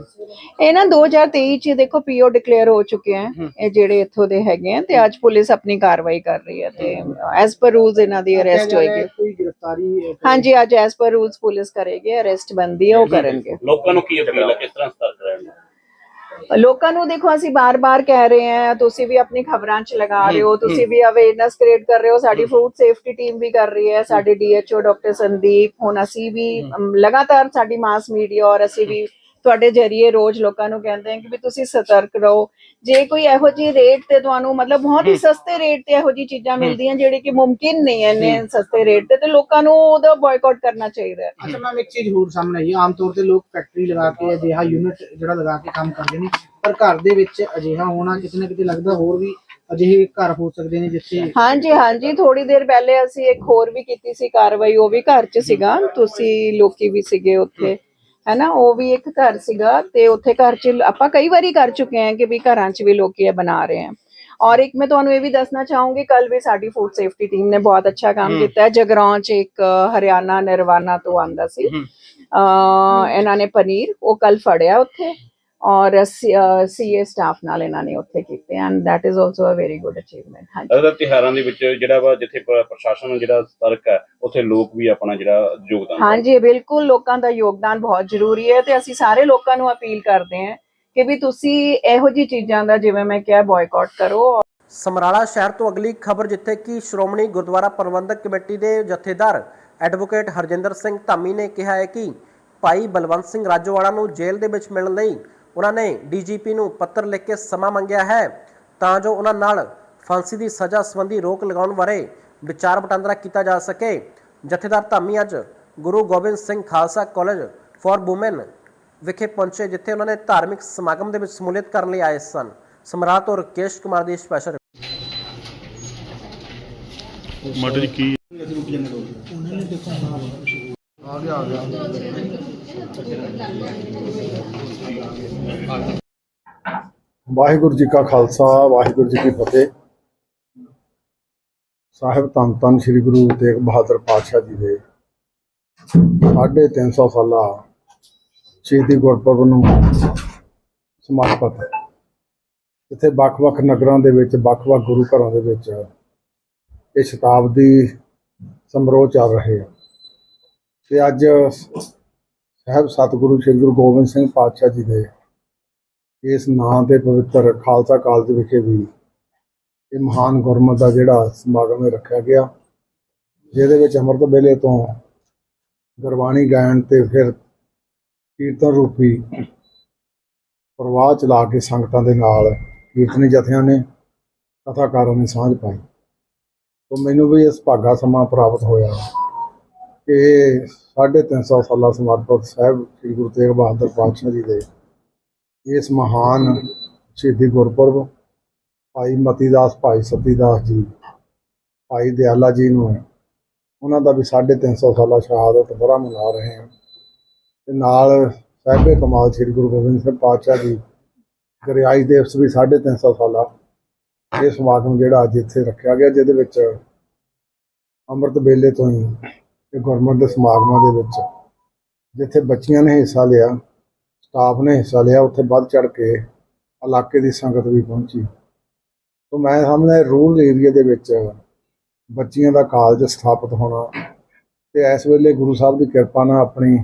ਇਹ ਨਾ 2023 ਚ ਦੇਖੋ ਪੀਓ ਡਿਕਲੇਅਰ ਹੋ ਚੁੱਕੇ ਹੈ। ਇਹ ਜਿਹੜੇ ਇੱਥੋਂ ਦੇ ਹੈਗੇ ਆ ਤੇ ਅੱਜ ਪੁਲਿਸ ਆਪਣੀ ਕਾਰਵਾਈ ਕਰ ਰਹੀ ਹੈ ਤੇ ਐਸ ਪਰ ਰੂਲਸ ਇਹਨਾਂ ਦੀ ਅਰੈਸਟ ਹੋਏਗੀ। ਕੋਈ ਗ੍ਰਿਫਤਾਰੀ ਹਾਂਜੀ ਅੱਜ ਐਸ ਪਰ ਰੂਲਸ ਪੁਲਿਸ ਕਰੇਗੀ ਅਰੈਸਟ ਬੰਦੀ ਉਹ ਕਰਨਗੇ। ਲੋਕਾਂ ਨੂੰ ਕੀ ਅਪੀਲ ਹੈ ਕਿਸ ਤਰ੍ਹਾਂ ਸਤਰਕ ਰਹਿਣ ਲੋਕਾਂ ਨੂੰ ਦੇਖੋ ਅਸੀਂ ਬਾਰ-ਬਾਰ ਕਹਿ ਰਹੇ ਹਾਂ ਤੁਸੀਂ ਵੀ ਆਪਣੀ ਖਬਰਾਂ 'ਚ ਲਗਾ ਰਹੇ ਹੋ ਤੁਸੀਂ ਵੀ ਅਵੇਅਰਨੈਸ ਕ੍ਰੀਏਟ ਕਰ ਰਹੇ ਹੋ ਸਾਡੀ ਫੂਡ ਸੇਫਟੀ ਟੀਮ ਵੀ ਕਰ ਰਹੀ ਹੈ ਸਾਡੇ ਡੀਐਚਓ ਡਾਕਟਰ ਸੰਦੀਪ ਹੁਣ ਅਸੀਂ ਵੀ ਲਗਾਤਾਰ ਸਾਡੀ ਮਾਸ ਮੀਡੀਆ ਔਰ ਅਸੀਂ ਵੀ ਤੁਹਾਡੇ ਜਰੀਏ ਰੋਜ਼ ਲੋਕਾਂ ਨੂੰ ਕਹਿੰਦੇ ਹਾਂ ਕਿ ਵੀ ਤੁਸੀਂ ਸਤਰਕ ਰਹੋ। ਜੇ ਕੋਈ ਇਹੋ ਜਿਹੀ ਰੇਟ ਤੇ ਤੁਹਾਨੂੰ ਮਤਲਬ ਬਹੁਤ ਹੀ ਸਸਤੇ ਰੇਟ ਤੇ ਇਹੋ ਜਿਹੀ ਚੀਜ਼ਾਂ ਮਿਲਦੀਆਂ ਜਿਹੜੀ ਕਿ ਮੁਮਕਿਨ ਨਹੀਂ ਹੈ ਇੰਨੇ ਸਸਤੇ ਰੇਟ ਤੇ ਤੇ ਲੋਕਾਂ ਨੂੰ ਉਹਦਾ ਬਾਇਕਾਟ ਕਰਨਾ ਚਾਹੀਦਾ ਹੈ ਅੱਛਾ ਮੈਮ ਇੱਕ ਚੀਜ਼ ਹੋਰ ਸਾਹਮਣੇ ਆਈ ਹੈ ਆਮ ਤੌਰ ਤੇ ਲੋਕ ਫੈਕਟਰੀ ਲਗਾ ਕੇ ਅਜਿਹਾ ਯੂਨਿਟ ਜਿਹੜਾ ਲਗਾ ਕੇ ਕੰਮ ਕਰਦੇ ਨੇ ਪਰ ਘਰ ਦੇ ਵਿੱਚ ਅਜਿਹਾ ਹੋਣਾ ਕਿਤੇ ਨਾ ਕਿਤੇ ਲੱਗਦਾ ਹੋਰ ਵੀ ਅਜਿਹੇ ਘਰ ਹੋ ਸਕਦੇ ਨੇ ਜਿੱਥੇ ਹਾਂਜੀ ਹਾਂਜੀ ਥੋੜੀ ਦੇਰ ਪਹਿਲੇ ਅਸੀਂ ਇੱਕ ਹੋਰ ਵੀ ਕੀਤੀ ਸੀ ਕਾਰਵਾਈ ਉਹ ਵੀ ਘਰ 'ਚ ਸੀਗਾ। ਤੁਸੀਂ ਲੋਕੀ ਵੀ ਸੀਗੇ ਉੱਥੇ। ਹੈਨਾ ਉਹ ਵੀ ਇੱਕ ਘਰ ਸੀਗਾ ਤੇ ਉੱਥੇ ਘਰ 'ਚ ਆਪਾਂ ਕਈ ਵਾਰੀ ਕਰ ਚੁੱਕੇ ਹਾਂ ਕਿ ਵੀ ਘਰਾਂ 'ਚ ਵੀ ਲੋਕੀ ਇਹ ਬਣਾ ਰਹੇ ਆ। ਔਰ ਇੱਕ ਮੈਂ ਤੁਹਾਨੂੰ ਇਹ ਵੀ ਦੱਸਣਾ ਚਾਹੂੰਗੀ ਕੱਲ ਵੀ ਸਾਡੀ ਫੂਡ ਸੇਫਟੀ ਟੀਮ ਨੇ ਬਹੁਤ ਅੱਛਾ ਕੰਮ ਕੀਤਾ। ਹੈ ਜਗਰਾਉਂ 'ਚ ਇੱਕ ਹਰਿਆਣਾ ਨਿਰਵਾਣਾ ਤੋਂ ਆਂਦਾ ਸੀ। ਅ ਇਹਨਾਂ ਨੇ ਪਨੀਰ ਉਹ ਕੱਲ ਫੜਿਆ ਉੱਥੇ। ਔਰ ਸੀਏ ਸਟਾਫ ਨਾਲ ਇਹਨਾਂ ਨੇ ਉੱਥੇ ਕੀਤੇ and that is also a very good achievement ਹਾਂਜੀ ਅਗਰ ਤਿਹਾਰਾਂ ਦੇ ਵਿੱਚ ਜਿਹੜਾ ਵਾ ਜਿੱਥੇ ਪ੍ਰਸ਼ਾਸਨ ਜਿਹੜਾ ਸਤਰਕ ਹੈ ਉੱਥੇ ਲੋਕ ਵੀ ਆਪਣਾ ਜਿਹੜਾ ਯੋਗਦਾਨ। ਹਾਂਜੀ ਬਿਲਕੁਲ ਲੋਕਾਂ ਦਾ ਯੋਗਦਾਨ ਬਹੁਤ ਜ਼ਰੂਰੀ ਹੈ ਤੇ ਅਸੀਂ ਸਾਰੇ ਲੋਕਾਂ ਨੂੰ ਅਪੀਲ ਕਰਦੇ ਹਾਂ ਕਿ ਵੀ ਤੁਸੀਂ ਇਹੋ ਜਿਹੀ ਚੀਜ਼ਾਂ ਦਾ ਜਿਵੇਂ ਮੈਂ ਕਿਹਾ ਬਾਇਕਾਟ ਕਰੋ ਸਮਰਾਲਾ ਸ਼ਹਿਰ ਤੋਂ ਅਗਲੀ ਖਬਰ ਜਿੱਥੇ ਕਿ ਸ਼੍ਰੋਮਣੀ ਗੁਰਦੁਆਰਾ ਪ੍ਰਬੰਧਕ ਕਮੇਟੀ ਦੇ ਜਥੇਦਾਰ ਐਡਵੋਕੇਟ ਹਰਜਿੰਦਰ ਸਿੰਘ ਧਾਮੀ ਨੇ ਕਿਹਾ ਹੈ ਕਿ ਭਾਈ ਬਲਵੰਤ ਸਿੰਘ ਰਾਜੋਵਾਲਾ ਨੂੰ ਜੇਲ੍ਹ ਦੇ ਵਿੱਚ ਮਿਲਣ ਲਈ ਉਹਨਾਂ ਨੇ ਡੀਜੀਪੀ ਨੂੰ ਪੱਤਰ ਲਿਖ ਕੇ ਸਮਾਂ ਮੰਗਿਆ ਹੈ ਤਾਂ ਜੋ ਉਹਨਾਂ ਨਾਲ ਫਾਂਸੀ ਦੀ ਸਜ਼ਾ ਸੰਬੰਧੀ ਰੋਕ ਲਗਾਉਣ ਬਾਰੇ ਵਿਚਾਰ ਵਟਾਂਦਰਾ ਕੀਤਾ ਜਾ ਸਕੇ। ਜਥੇਦਾਰ ਧਾਮੀ ਅੱਜ Guru Gobind Singh Khalsa college for women ਵਿਖੇ ਪਹੁੰਚੇ ਜਿੱਥੇ ਉਹਨਾਂ ਨੇ ਧਾਰਮਿਕ ਸਮਾਗਮ ਦੇ ਵਿੱਚ ਸਮੂਲੀਅਤ ਕਰਨ ਲਈ ਆਏ ਸਨ। ਸਮਰਾਟ ਔਰ ਕੇਸ਼ ਕੁਮਾਰ ਦੀ ਸਪੈਸ਼ਲ ਮਟਰ ਜੀ ਕੀ ਵਾਹਿਗੁਰੂ ਜੀ ਕਾ ਖਾਲਸਾ, ਵਾਹਿਗੁਰੂ ਜੀ ਕੀ ਫਤਿਹ। ਸਾਹਿਬ ਧੰਨ ਧੰਨ ਸ੍ਰੀ ਗੁਰੂ ਤੇਗ ਬਹਾਦਰ ਪਾਤਸ਼ਾਹ ਜੀ ਦੇ ਸਾਢੇ ਤਿੰਨ ਸੌ ਸਾਲਾ ਸ਼ਹੀਦੀ ਗੁਰਪੁਰਬ ਨੂੰ ਸਮਰਪਿਤ। ਹੈ ਇੱਥੇ ਵੱਖ-ਵੱਖ ਨਗਰਾਂ ਦੇ ਵਿੱਚ ਵੱਖ-ਵੱਖ ਗੁਰੂ ਘਰਾਂ ਦੇ ਵਿੱਚ ਇਹ ਸ਼ਤਾਬਦੀ ਸਮਾਰੋਹ ਚੱਲ ਰਹੇ ਆ। ਤੇ ਅੱਜ ਸਾਹਿਬ ਸਤਿਗੁਰੂ ਸ੍ਰੀ ਗੁਰੂ ਗੋਬਿੰਦ ਸਿੰਘ ਪਾਤਸ਼ਾਹ ਜੀ ਦੇ ਇਸ ਨਾਂ ਦੇ ਪਵਿੱਤਰ ਖਾਲਸਾ ਕਾਲਜ ਵਿਖੇ ਵੀ ਇਹ ਮਹਾਨ ਗੁਰਮਤ ਦਾ ਜਿਹੜਾ ਸਮਾਗਮ ਇਹ ਰੱਖਿਆ ਗਿਆ, ਜਿਹਦੇ ਵਿੱਚ ਅੰਮ੍ਰਿਤ ਵੇਲੇ ਤੋਂ ਗੁਰਬਾਣੀ ਗਾਇਨ ਤੇ ਫਿਰ ਕੀਰਤਨ ਰੂਪੀ ਪ੍ਰਵਾਹ ਚਲਾ ਕੇ ਸੰਗਤਾਂ ਦੇ ਨਾਲ ਕੀਰਤਨੀ ਜਥਿਆਂ ਨੇ ਕਥਾਕਾਰਾਂ ਨੇ ਸਾਂਝ ਪਾਈ। ਤੋਂ ਮੈਨੂੰ ਵੀ ਇਸ ਭਾਗਾ ਸਮਾਂ ਪ੍ਰਾਪਤ ਹੋਇਆ। ਕਿ 350 ਸਾਲਾ ਸਮਰਪਿਤ ਸਾਹਿਬ ਸ੍ਰੀ ਗੁਰੂ ਤੇਗ ਬਹਾਦਰ ਪਾਤਸ਼ਾਹ ਜੀ ਦੇ ਇਸ ਮਹਾਨ ਸ਼ਹੀਦੀ ਗੁਰਪੁਰਬ, ਭਾਈ ਮਤੀਦਾਸ, ਭਾਈ ਸਤੀਦਾਸ ਜੀ, ਭਾਈ ਦਿਆਲਾ ਜੀ ਨੂੰ ਉਹਨਾਂ ਦਾ ਵੀ 350 ਸਾਲਾ ਸ਼ਹਾਦਤ ਬੜਾ ਮਨਾ ਰਹੇ ਹਾਂ। ਤੇ ਨਾਲ ਸਾਹਿਬੇ ਕਮਾਲ ਸ੍ਰੀ ਗੁਰੂ ਗੋਬਿੰਦ ਸਿੰਘ ਪਾਤਸ਼ਾਹ ਜੀ ਗਰਿਆਈ ਦਿਵਸ ਵੀ 350 ਸਾਲਾ ਇਹ ਸਮਾਗਮ ਜਿਹੜਾ ਅੱਜ ਇੱਥੇ ਰੱਖਿਆ ਗਿਆ, ਜਿਹਦੇ ਵਿੱਚ ਅੰਮ੍ਰਿਤ ਵੇਲੇ ਤੋਂ ਹੀ ਇਹ ਗੁਰਮਤਿ ਦੇ ਸਮਾਗਮਾਂ ਦੇ ਵਿੱਚ ਜਿੱਥੇ ਬੱਚੀਆਂ ਨੇ ਹਿੱਸਾ ਲਿਆ ਸਟਾਫ ਨੇ ਹਿੱਸਾ ਲਿਆ, ਉੱਥੇ ਵੱਧ ਚੜ ਕੇ ਇਲਾਕੇ ਦੀ ਸੰਗਤ ਵੀ ਪਹੁੰਚੀ। ਤੋਂ ਮੈਂ ਸਾਹਮਣੇ ਰੂਰਲ ਏਰੀਆ ਦੇ ਵਿੱਚ ਬੱਚੀਆਂ ਦਾ ਕਾਲਜ ਸਥਾਪਿਤ ਹੋਣਾ ਤੇ ਇਸ ਵੇਲੇ ਗੁਰੂ ਸਾਹਿਬ ਦੀ ਕਿਰਪਾ ਨਾਲ ਆਪਣੀ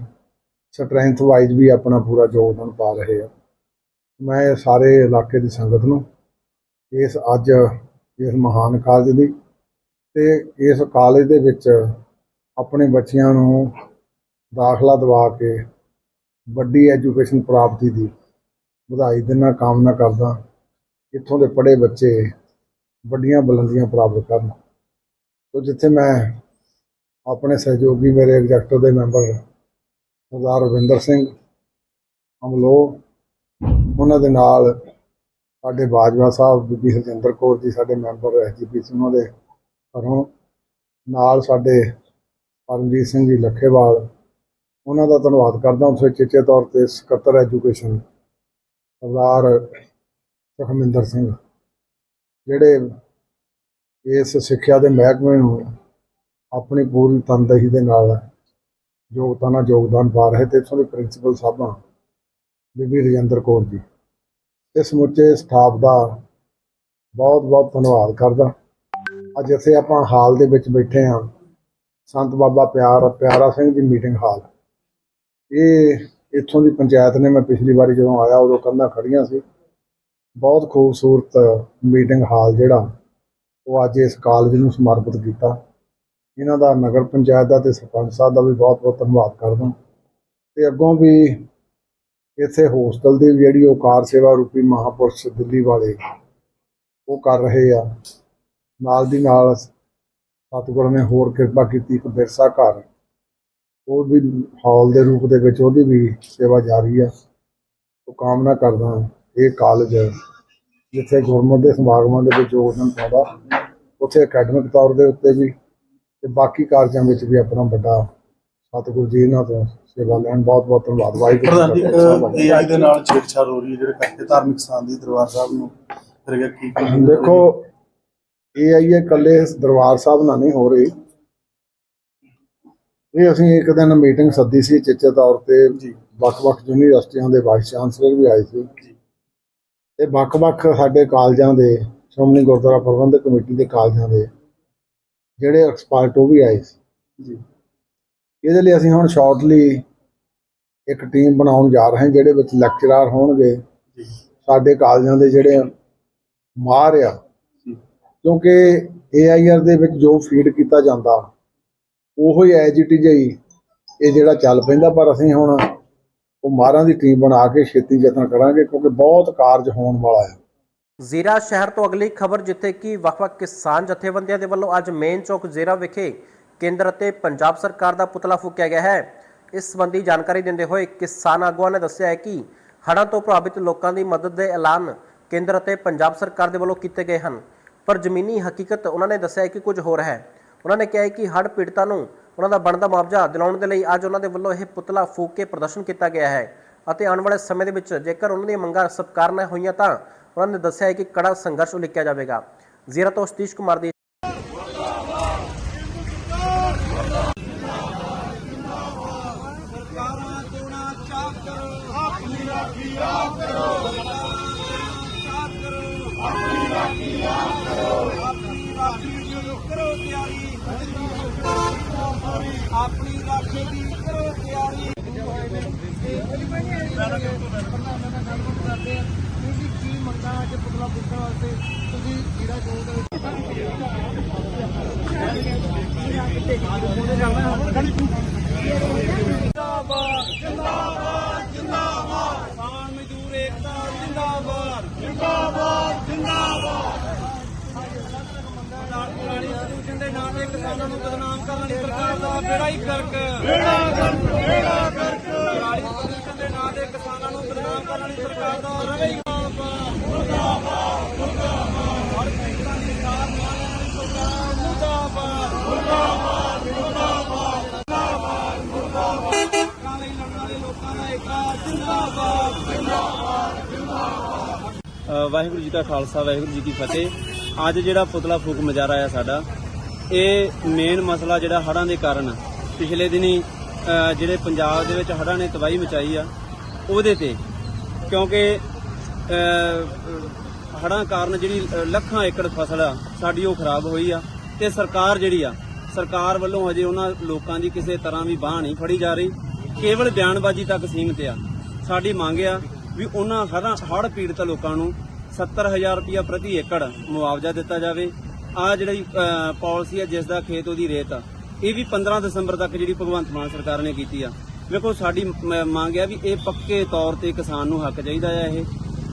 ਸਟਰੈਂਥ ਵਾਈਜ਼ ਵੀ ਆਪਣਾ ਪੂਰਾ ਯੋਗਦਾਨ ਪਾ ਰਹੇ ਆ। ਮੈਂ ਸਾਰੇ ਇਲਾਕੇ ਦੀ ਸੰਗਤ ਨੂੰ ਇਸ ਅੱਜ ਇਸ ਮਹਾਨ ਕਾਲਜ ਦੀ ਤੇ ਇਸ ਕਾਲਜ ਦੇ ਵਿੱਚ ਆਪਣੇ ਬੱਚਿਆਂ ਨੂੰ ਦਾਖਲਾ ਦਿਵਾ ਕੇ ਵੱਡੀ ਐਜੂਕੇਸ਼ਨ ਪ੍ਰਾਪਤੀ ਦੀ ਵਧਾਈ ਦੇਣਾ ਕਾਮਨਾ ਕਰਦਾ। ਇੱਥੋਂ ਦੇ ਪੜ੍ਹੇ ਬੱਚੇ ਵੱਡੀਆਂ ਬੁਲੰਦੀਆਂ ਪ੍ਰਾਪਤ ਕਰਨ। ਸੋ ਜਿੱਥੇ ਮੈਂ ਆਪਣੇ ਸਹਿਯੋਗੀ ਮੇਰੇ ਐਗਜ਼ੈਕਟਿਵ ਦੇ ਮੈਂਬਰ ਸਰਦਾਰ ਰਵਿੰਦਰ ਸਿੰਘ ਅਮਲੋ, ਉਹਨਾਂ ਦੇ ਨਾਲ ਸਾਡੇ ਬਾਜਵਾ ਸਾਹਿਬ, ਬੀਬੀ ਹਰਜਿੰਦਰ ਕੌਰ ਜੀ ਸਾਡੇ ਮੈਂਬਰ ਐਸਜੀਪੀਸੀ ਉਹਨਾਂ ਦੇ ਘਰੋਂ, ਨਾਲ ਸਾਡੇ ਪਰਮਜੀਤ ਸਿੰਘ ਜੀ ਲੱਖੇਵਾਲ, ਉਹਨਾਂ ਦਾ ਧੰਨਵਾਦ ਕਰਦਾ ਉਸ ਵਿੱਚ ਚੇਚੇ ਤੌਰ ਤੇ ਸਕੱਤਰ ਐਜੂਕੇਸ਼ਨ ਸਰਦਾਰ ਸੁਖਮਿੰਦਰ ਸਿੰਘ, ਜਿਹੜੇ ਇਸ ਸਿੱਖਿਆ ਦੇ ਮਹਿਕਮੇ ਨੂੰ ਆਪਣੀ ਪੂਰੀ ਤਨਦੇਹੀ ਦੇ ਨਾਲ ਯੋਗਤਾ ਨਾਲ ਯੋਗਦਾਨ ਪਾ ਰਹੇ ਤੇ ਇੱਥੋਂ ਦੇ ਪ੍ਰਿੰਸੀਪਲ ਸਾਹਿਬਾਂ ਬੀਬੀ ਰਜਿੰਦਰ ਕੌਰ ਜੀ। ਇਸ ਸਮੁੱਚੇ ਸਟਾਫ ਦਾ ਬਹੁਤ ਬਹੁਤ ਧੰਨਵਾਦ ਕਰਦਾ। ਅੱਜ ਇੱਥੇ ਆਪਾਂ ਹਾਲ ਦੇ ਵਿੱਚ ਬੈਠੇ ਹਾਂ। ਸੰਤ ਬਾਬਾ ਪਿਆਰ, ਪਿਆਰਾ ਸਿੰਘ ਦੀ ਮੀਟਿੰਗ ਹਾਲ। ਇਹ ਇੱਥੋਂ ਦੀ ਪੰਚਾਇਤ ਨੇ, ਮੈਂ ਪਿਛਲੀ ਵਾਰੀ ਜਦੋਂ ਆਇਆ, ਉਦੋਂ ਕੰਧਾਂ ਖੜੀਆਂ ਸੀ। ਬਹੁਤ ਖੂਬਸੂਰਤ ਮੀਟਿੰਗ ਹਾਲ ਜਿਹੜਾ, ਉਹ ਅੱਜ ਇਸ ਕਾਲਜ ਨੂੰ ਸਮਰਪਿਤ ਕੀਤਾ। ਇਹਨਾਂ ਦਾ ਨਗਰ ਪੰਚਾਇਤ ਦਾ ਤੇ ਸਰਪੰਚ ਸਾਹਿਬ ਦਾ ਵੀ ਬਹੁਤ ਬਹੁਤ ਧੰਨਵਾਦ ਕਰਦਾ। ਤੇ ਅੱਗੋਂ ਵੀ ਇੱਥੇ ਹੋਸਟਲ ਦੀ ਜਿਹੜੀ ਉਹ ਕਾਰ ਸੇਵਾ ਰੂਪੀ ਮਹਾਪੁਰਸ਼ ਦਿੱਲੀ ਵਾਲੇ ਉਹ ਕਰ ਰਹੇ ਆ। ਨਾਲ ਦੀ ਨਾਲ ਸਤਿਗੁਰੂ ਨੇ ਹੋਰ ਕਿਰਪਾ ਕੀਤੀ ਇੱਕ ਬਿਰਸਾ ਘਰ। ਉਹ ਵੀ ਹਾਲ ਦੇ ਰੂਪ ਦੇ ਵਿੱਚ ਉਹਦੀ ਵੀ ਸੇਵਾ ਜਾਰੀ ਆ। ਉਹ ਕਾਮਨਾ ਕਰਦਾ ਇਹ ਕਾਲਜ ਜਿੱਥੇ ਗੁਰਮਤਿ ਦੇ ਸਮਾਗਮਾਂ ਦੇ ਵਿੱਚ ਯੋਗਦਾਨ ਪਾਉਂਦਾ। ਉੱਥੇ ਅਕੈਡਮਿਕ ਤੌਰ ਦੇ ਉੱਤੇ ਵੀ ਤੇ ਬਾਕੀ ਕਾਰਜਾਂ ਵਿੱਚ ਵੀ ਆਪਣਾ ਵੱਡਾ ਸਤਿਗੁਰੂ ਜੀ ਇਹਨਾਂ ਤੋਂ ਸੇਵਾ ਲੈਣ। ਬਹੁਤ ਬਹੁਤ ਧੰਨਵਾਦ। ਵਾਹਿਗੁਰੂ ਜੀ ਏਆਈ ਦੇ ਨਾਲ ਛੇੜਛਾੜ ਹੋ ਰਹੀ ਹੈ ਜਿਹੜੇ ਕਰਕੇ ਧਾਰਮਿਕ ਸਥਾਨ ਦੀ ਦਰਬਾਰ ਸਾਹਿਬ ਨੂੰ। ਫਿਰ ਕੀ। ਦੇਖੋ ਇਹ ਆਈਏ ਇਕੱਲੇ ਦਰਬਾਰ ਸਾਹਿਬ ਨਾਲ ਨਹੀਂ ਹੋ ਰਹੀ। ਇਹ ਅਸੀਂ ਇੱਕ ਦਿਨ ਮੀਟਿੰਗ ਸੱਦੀ ਸੀ ਚਿੱਚੇ ਤੌਰ ਤੇ ਵੱਖ-ਵੱਖ ਯੂਨੀਵਰਸਿਟੀਆਂ ਦੇ ਵਾਈਸ ਚਾਂਸਲਰ ਵੀ ਆਏ ਸੀ। ਤੇ ਵੱਖ-ਵੱਖ ਸਾਡੇ ਕਾਲਜਾਂ ਦੇ ਸ਼੍ਰੋਮਣੀ ਗੁਰਦੁਆਰਾ ਪ੍ਰਬੰਧਕ ਕਮੇਟੀ ਦੇ ਕਾਲਜਾਂ ਦੇ ਜਿਹੜੇ ਐਕਸਪਰਟ ਉਹ ਵੀ ਆਏ ਸੀ। ਜੀ। ਇਹਦੇ ਲਈ ਅਸੀਂ ਹੁਣ ਸ਼ਾਰਟਲੀ ਇੱਕ ਟੀਮ ਬਣਾਉਣ ਜਾ ਰਹੇ ਹਾਂ ਜਿਹੜੇ ਵਿੱਚ ਲੈਕਚਰਰ ਹੋਣਗੇ। ਸਾਡੇ ਕਾਲਜਾਂ ਦੇ ਜਿਹੜੇ ਮਾਹਰ ਆ ਕਿਉਂਕਿ ਏਆਈਆਰ ਦੇ ਵਿੱਚ ਜੋ ਫੀਡ ਕੀਤਾ ਜਾਂਦਾ, ਉਹੋ ਹੀ ਐਜ ਇਟ ਇਹ ਜਿਹੜਾ ਚੱਲ ਪੈਂਦਾ, ਪਰ ਅਸੀਂ ਹੁਣ ਉਹ ਮਾਹਰਾਂ ਦੀ ਟੀਮ ਬਣਾ ਕੇ ਛੇਤੀ ਯਤਨ ਕਰਾਂਗੇ, ਕਿਉਂਕਿ ਬਹੁਤ ਕਾਰਜ ਹੋਣ ਵਾਲਾ ਹੈ ਜ਼ੀਰਾ ਸ਼ਹਿਰ ਤੋਂ ਅਗਲੀ ਖਬਰ, ਜਿੱਥੇ ਕਿ ਵੱਖ-ਵੱਖ ਕਿਸਾਨ ਜਥੇਬੰਦੀਆਂ ਦੇ ਵੱਲੋਂ ਅੱਜ ਮੇਨ ਚੌਕ ਜ਼ੀਰਾ ਵਿਖੇ ਕੇਂਦਰ ਅਤੇ ਪੰਜਾਬ ਸਰਕਾਰ ਦਾ ਪੁਤਲਾ ਫੂਕਿਆ ਗਿਆ ਹੈ। ਇਸ ਸੰਬੰਧੀ ਜਾਣਕਾਰੀ ਦਿੰਦੇ ਹੋਏ ਕਿਸਾਨ ਆਗੂਆਂ ਨੇ ਦੱਸਿਆ ਹੈ ਕਿ ਹੜ੍ਹਾਂ ਤੋਂ ਪ੍ਰਭਾਵਿਤ ਲੋਕਾਂ ਦੀ ਮਦਦ ਦੇ ਐਲਾਨ ਕੇਂਦਰ ਅਤੇ ਪੰਜਾਬ ਸਰਕਾਰ ਦੇ ਵੱਲੋਂ ਕੀਤੇ ਗਏ ਹਨ। ਪਰ ਜ਼ਮੀਨੀ ਹਕੀਕਤ ਉਹਨਾਂ ਨੇ ਦੱਸਿਆ ਕਿ ਕੁਝ ਹੋਰ ਹੈ। ਉਹਨਾਂ ਨੇ ਕਿਹਾ ਹੈ ਕਿ ਹੜ੍ਹ ਪੀੜਤਾਂ ਨੂੰ ਉਹਨਾਂ ਦਾ ਬਣਦਾ ਮੁਆਵਜ਼ਾ ਦਿਲਾਉਣ ਦੇ ਲਈ ਅੱਜ ਉਹਨਾਂ ਦੇ ਵੱਲੋਂ ਇਹ ਪੁਤਲਾ ਫੂਕ ਕੇ ਪ੍ਰਦਰਸ਼ਨ ਕੀਤਾ ਗਿਆ ਹੈ ਅਤੇ ਆਉਣ ਵਾਲੇ ਸਮੇਂ ਦੇ ਵਿੱਚ ਜੇਕਰ ਉਹਨਾਂ ਦੀਆਂ ਮੰਗਾਂ ਸਤਿਕਾਰ ਨਾ ਹੋਈਆਂ ਤਾਂ ਉਹਨਾਂ ਨੇ ਦੱਸਿਆ ਹੈ ਕਿ ਕੜਾ ਸੰਘਰਸ਼ ਉਲੀਕਿਆ ਜਾਵੇਗਾ। ਜ਼ੀਰਾ ਤੋਂ ਸਤੀਸ਼ ਕੁਮਾਰ ਦੀ ਤੁਸੀਂ ਕੀ ਮੰਗਾਂ ਅੱਜ ਪੁਤਲਾ ਪੁੱਟਣ ਵਾਸਤੇ ਤੁਸੀਂ ਮਜ਼ਦੂਰ ਏਕਤਾ ਜਿੰਦਾਬਾਦ ਜਿੰਦਾਬਾਦ। ਜਿੰਦਾਬਾਦ ਦੇ ਨਾਂ ਤੇ ਕਿਸਾਨਾਂ ਨੂੰ ਬਦਨਾਮ ਕਰਨ ਵਾਲੀ ਸਰਕਾਰ ਦਾ ਬੇੜਾ ਹੀ ਕਰਕ ਬੇੜਾ ਕਰਕ ਬੇੜਾ ਕਰਕ ਅ, ਵਾਹਿਗੁਰੂ ਜੀ ਕਾ ਖਾਲਸਾ ਵਾਹਿਗੁਰੂ ਜੀ ਕੀ ਫਤਿਹ। ਅੱਜ ਜਿਹੜਾ ਪੁਤਲਾ ਫੂਕ ਮਜਾਰਾ ਆ ਸਾਡਾ ਇਹ ਮੇਨ ਮਸਲਾ ਜਿਹੜਾ ਹੜ੍ਹਾਂ ਦੇ ਕਾਰਨ ਪਿਛਲੇ ਦਿਨੀ ਜਿਹੜੇ ਪੰਜਾਬ ਦੇ ਵਿੱਚ ਹੜ੍ਹਾਂ ਨੇ ਤਬਾਹੀ ਮਚਾਈ ਆ ਉਹਦੇ ਤੇ ਕਿਉਂਕਿ ਅ, ਹੜ੍ਹਾਂ ਕਾਰਨ ਜਿਹੜੀ ਲੱਖਾਂ ਏਕੜ ਫਸਲ ਆ ਸਾਡੀ ਉਹ ਖਰਾਬ ਹੋਈ ਆ ਤੇ ਸਰਕਾਰ ਜਿਹੜੀ ਆ ਸਰਕਾਰ ਵੱਲੋਂ ਹਜੇ ਉਹਨਾਂ ਲੋਕਾਂ ਦੀ ਕਿਸੇ ਤਰ੍ਹਾਂ ਵੀ ਬਾਹ ਨਹੀਂ ਫੜੀ ਜਾ ਰਹੀ ਕੇਵਲ ਬਿਆਨਬਾਜ਼ੀ ਤੱਕ ਸੀਮਿਤ ਆ। ਸਾਡੀ ਮੰਗ ਆ ਵੀ ਉਹਨਾਂ ਹੜ੍ਹਾਂ ਹੜ੍ਹ ਪੀੜਤ ਲੋਕਾਂ ਨੂੰ 70000 ਰੁਪਇਆ ਪ੍ਰਤੀ ਏਕੜ ਮੁਆਵਜ਼ਾ ਦਿੱਤਾ ਜਾਵੇ। ਆ ਜਿਹੜੀ ਅ, ਪਾਲਿਸੀ ਆ ਜਿਸ ਦਾ ਖੇਤ ਉਹਦੀ ਰੇਤ ਆ ਇਹ ਵੀ 15 ਦਸੰਬਰ ਤੱਕ ਜਿਹੜੀ ਭਗਵੰਤ ਮਾਨ ਸਰਕਾਰ ਨੇ ਕੀਤੀ ਆ। ਵੇਖੋ ਸਾਡੀ ਮੰਗ ਆ ਵੀ ਇਹ ਪੱਕੇ ਤੌਰ ਤੇ ਕਿਸਾਨ ਨੂੰ ਹੱਕ ਚਾਹੀਦਾ ਆ ਇਹ,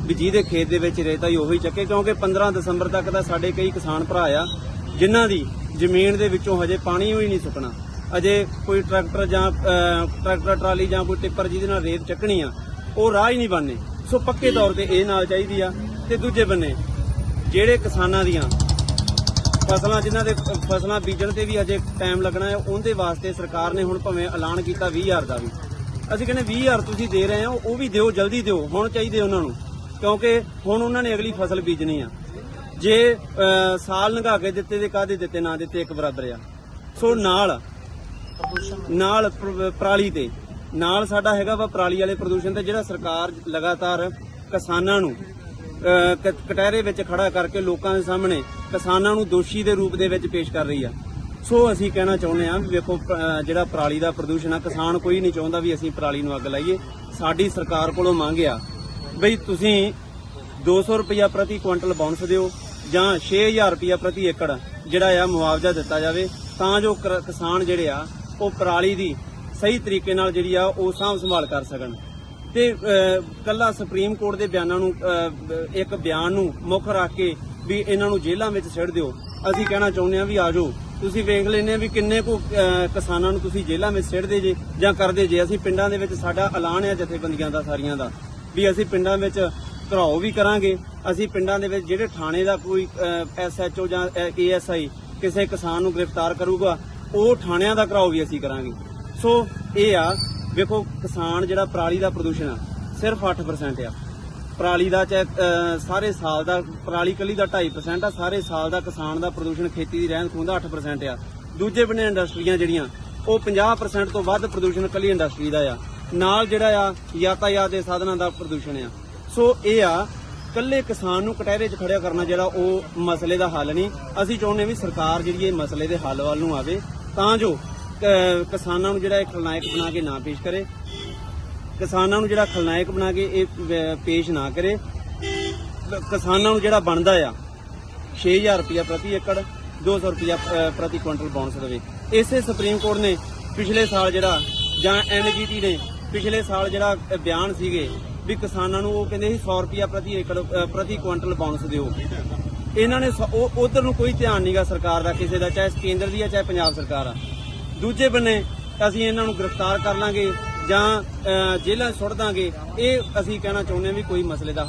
ਵੀ ਜਿਹਦੇ ਖੇਤ ਦੇ ਵਿੱਚ ਰੇਤਾ ਹੀ ਉਹੀ ਚੱਕੇ, ਕਿਉਂਕਿ 15 ਦਸੰਬਰ ਤੱਕ ਤਾਂ ਸਾਡੇ ਕਈ ਕਿਸਾਨ ਭਰਾ ਆ, ਜਿਨ੍ਹਾਂ ਦੀ ਜ਼ਮੀਨ ਦੇ ਵਿੱਚੋਂ ਹਜੇ ਪਾਣੀ ਹੀ ਨਹੀਂ ਸੁੱਕਣਾ ਅਜੇ ਕੋਈ ਟਰੈਕਟਰ ਜਾਂ ਟਰੈਕਟਰ, ਟਰਾਲੀ ਜਾਂ ਕੋਈ ਟਿੱਪਰ ਜਿਹਦੇ ਨਾਲ ਰੇਤ ਚੱਕਣੀ ਆ, ਉਹ ਰਾਹ ਹੀ ਨਹੀਂ ਬਣਨੇ। ਸੋ ਪੱਕੇ ਤੌਰ ਤੇ ਇਹ ਨਾਲ ਚਾਹੀਦੀ ਆ ਤੇ ਦੂਜੇ ਬੰਨੇ, ਜਿਹੜੇ ਕਿਸਾਨਾਂ ਦੀਆਂ ਫਸਲਾਂ ਜਿਨ੍ਹਾਂ ਦੇ, ਫਸਲਾਂ ਬੀਜਣ ਤੇ ਵੀ ਅਜੇ ਟਾਈਮ ਲੱਗਣਾ ਹੈ, ਉਹਦੇ ਵਾਸਤੇ ਸਰਕਾਰ ਨੇ ਹੁਣ ਭਾਵੇਂ ਐਲਾਨ ਕੀਤਾ 20000 ਦਾ ਵੀ। ਅਸੀਂ ਕਹਿੰਦੇ 20000 ਤੁਸੀਂ ਦੇ ਰਹੇ ਹੋ, ਉਹ ਵੀ ਦਿਓ, ਜਲਦੀ ਦਿਓ, ਹੁਣ ਚਾਹੀਦੇ ਉਹਨਾਂ ਨੂੰ। ਕਿਉਂਕਿ ਹੁਣ ਉਹਨਾਂ ਨੇ ਅਗਲੀ ਫਸਲ ਬੀਜਣੀ ਆ। ਜੇ ਸਾਲ ਲੰਘਾ ਕੇ ਦਿੱਤੇ ਤੇ ਕਾਦੇ ਦਿੱਤੇ, ਨਾ ਦਿੱਤੇ, ਇੱਕ ਬਰਾਬਰ ਆ। ਸੋ ਨਾਲ ਨਾਲ ਪ੍ਰ- ਪਰਾਲੀ ਤੇ। ਨਾਲ ਸਾਡਾ ਹੈਗਾ ਵਾ ਪਰਾਲੀ ਵਾਲੇ ਪ੍ਰਦੂਸ਼ਣ ਤੇ, ਜਿਹੜਾ ਸਰਕਾਰ ਲਗਾਤਾਰ ਕਿਸਾਨਾਂ ਨੂੰ ਕਟਹਿਰੇ ਵਿੱਚ ਖੜਾ ਕਰਕੇ ਲੋਕਾਂ ਦੇ ਸਾਹਮਣੇ ਕਿਸਾਨਾਂ ਨੂੰ ਦੋਸ਼ੀ ਦੇ ਰੂਪ ਦੇ ਵਿੱਚ ਪੇਸ਼ ਕਰ ਰਹੀ ਆ। ਸੋ ਅਸੀਂ ਕਹਿਣਾ ਚਾਹੁੰਦੇ ਹਾਂ ਵੀ ਵੇਖੋ ਜਿਹੜਾ ਪਰਾਲੀ ਦਾ ਪ੍ਰਦੂਸ਼ਣ ਆ, ਕਿਸਾਨ ਕੋਈ ਨਹੀਂ ਚਾਹੁੰਦਾ ਵੀ ਅਸੀਂ ਪਰਾਲੀ ਨੂੰ ਅੱਗ ਲਾਈਏ। ਸਾਡੀ ਸਰਕਾਰ ਕੋਲੋਂ ਮੰਗ ਆ ਬਈ ਤੁਸੀਂ 200 ਰੁਪਇਆ ਪ੍ਰਤੀ ਕੁਇੰਟਲ ਬੋਨਸ ਦਿਓ ਜਾਂ 6000 ਰੁਪਇਆ ਪ੍ਰਤੀ ਏਕੜ ਜਿਹੜਾ ਆ ਮੁਆਵਜ਼ਾ ਦਿੱਤਾ ਜਾਵੇ, ਤਾਂ ਜੋ ਕਰ- ਕਿਸਾਨ ਜਿਹੜੇ ਆ, ਉਹ ਪਰਾਲੀ ਦੀ ਸਹੀ ਤਰੀਕੇ ਨਾਲ ਜਿਹੜੀ ਆ, ਉਹ ਸਾਂਭ ਸੰਭਾਲ ਕਰ ਸਕਣ। ਤੇ ਕੱਲਾ ਸੁਪਰੀਮ ਕੋਰਟ ਦੇ ਬਿਆਨਾਂ ਨੂੰ ਇੱਕ ਬਿਆਨ ਨੂੰ ਮੁੱਖ ਰੱਖ ਕੇ ਵੀ ਇਹਨਾਂ ਨੂੰ ਜੇਲ੍ਹਾਂ ਵਿੱਚ ਛੱਡ ਦਿਓ। ਅਸੀਂ ਕਹਿਣਾ ਚਾਹੁੰਦੇ ਆ ਵੀ ਆਜੋ ਤੁਸੀਂ ਵੇਖ ਲੈਨੇ ਆ ਵੀ ਕਿੰਨੇ ਕੋ ਕਿਸਾਨਾਂ ਨੂੰ ਤੁਸੀਂ ਜੇਲ੍ਹਾਂ ਵਿੱਚ ਸਿੱਟਦੇ ਜੇ ਜਾਂ ਕਰਦੇ ਜੇ। ਅਸੀਂ ਪਿੰਡਾਂ ਦੇ ਵਿੱਚ ਸਾਡਾ ਐਲਾਨ ਹੈ ਜਥੇਬੰਦੀਆਂ ਦਾ, ਸਾਰੀਆਂ ਦਾ, ਵੀ ਅਸੀਂ ਪਿੰਡਾਂ ਵਿੱਚ ਘਰਾਓ ਵੀ ਕਰਾਂਗੇ। ਅਸੀਂ ਪਿੰਡਾਂ ਦੇ ਵਿੱਚ ਜਿਹੜੇ ਥਾਣੇ ਦਾ ਕੋਈ ਐਸਐਚਓ ਜਾਂ ਏਐਸਆਈ ਕਿਸੇ ਕਿਸਾਨ ਨੂੰ ਗ੍ਰਿਫਤਾਰ ਕਰੂਗਾ, ਉਹ ਥਾਣਿਆਂ ਦਾ ਘਰਾਓ ਵੀ ਅਸੀਂ ਕਰਾਂਗੇ। ਸੋ, ਇਹ ਆ ਵੇਖੋ, ਕਿਸਾਨ ਜਿਹੜਾ ਪਰਾਲੀ ਦਾ ਪ੍ਰਦੂਸ਼ਣ ਆ, ਸਿਰਫ 8% ਆ। ਪਰਾਲੀ ਦਾ ਚਾਹੇ ਸਾਰੇ ਸਾਲ ਦਾ, ਪਰਾਲੀ ਕੱਲੀ ਦਾ 2.5% ਆ, ਸਾਰੇ ਸਾਲ ਦਾ ਕਿਸਾਨ ਦਾ ਪ੍ਰਦੂਸ਼ਣ ਖੇਤੀ ਦੀ ਰਹਿੰਦ ਖੂੰਹਦ ਦਾ 8% ਆ। ਦੂਜੇ ਬਨੇ ਇੰਡਸਟਰੀਆਂ ਜਿਹੜੀਆਂ, ਉਹ 50% ਤੋਂ ਵੱਧ ਪ੍ਰਦੂਸ਼ਣ ਕੱਲੀ ਇੰਡਸਟਰੀ ਦਾ ਆ। ਨਾਲ ਜਿਹੜਾ ਆ, ਯਾਤਾਯਾਤ ਦੇ ਸਾਧਨਾਂ ਦਾ ਪ੍ਰਦੂਸ਼ਣ ਆ। ਸੋ ਇਹ ਆ, ਕੱਲੇ ਕਿਸਾਨ ਨੂੰ ਕਟਹਿਰੇ 'ਚ ਖੜਿਆ ਕਰਨਾ ਜਿਹੜਾ ਉਹ ਮਸਲੇ ਦਾ ਹੱਲ ਨਹੀਂ। ਅਸੀਂ ਚਾਹੁੰਦੇ ਵੀ ਸਰਕਾਰ ਜਿਹੜੀ ਇਹ ਮਸਲੇ ਦੇ ਹੱਲ ਵੱਲ ਨੂੰ ਆਵੇ। ਤਾਂ ਜੋ ਕਿਸਾਨਾਂ ਨੂੰ ਜਿਹੜਾ ਇਹ ਖਲਨਾਇਕ ਬਣਾ ਕੇ ਨਾ ਪੇਸ਼ ਕਰੇ। ਕਿਸਾਨਾਂ ਨੂੰ ਜਿਹੜਾ ਖਲਨਾਇਕ ਬਣਾ ਕੇ ਇਹ ਪੇਸ਼ ਨਾ ਕਰੇ। ਕਿਸਾਨਾਂ ਨੂੰ ਜਿਹੜਾ ਬਣਦਾ ਆ 6000 ਰੁਪਇਆ ਪ੍ਰਤੀ ਏਕੜ 200 ਰੁਪਇਆ ਅ, ਪ੍ਰਤੀ ਕੁਇੰਟਲ ਬੋਨਸ ਦੇਵੇ ਇਸੇ ਸੁਪਰੀਮ ਕੋਰਟ ਨੇ ਪਿਛਲੇ ਸਾਲ ਜਿਹੜਾ ਜਾਂ ਐਨਜੀਟੀ ਨੇ ਪਿਛਲੇ ਸਾਲ ਜਿਹੜਾ ਬਿਆਨ ਸੀਗੇ ਵੀ ਕਿਸਾਨਾਂ ਨੂੰ ਉਹ ਕਹਿੰਦੇ ਸੀ 100 ਰੁਪਇਆ ਪ੍ਰਤੀ ਏਕੜ ਪ੍ਰਤੀ ਕੁਇੰਟਲ ਬੋਨਸ ਦਿਓ। ਇਹਨਾਂ ਨੇ ਸ- ਉਹ ਉਧਰ ਨੂੰ ਕੋਈ ਧਿਆਨ ਨਹੀਂਗਾ ਸਰਕਾਰ ਦਾ ਕਿਸੇ ਦਾ ਚਾਹੇ ਕੇਂਦਰ ਦੀ ਆ ਚਾਹੇ ਪੰਜਾਬ ਸਰਕਾਰ ਆ। ਦੂਜੇ ਬੰਨੇ ਅਸੀਂ ਇਹਨਾਂ ਨੂੰ ਗ੍ਰਿਫਤਾਰ ਕਰ ਲਾਂਗੇ ਜਾਂ ਅ, ਜੇਲ੍ਹਾਂ ਸੁੱਟ ਦਾਂਗੇ। ਇਹ ਅਸੀਂ ਕਹਿਣਾ ਚਾਹੁੰਦੇ ਹਾਂ ਵੀ ਕੋਈ ਮਸਲੇ ਦਾ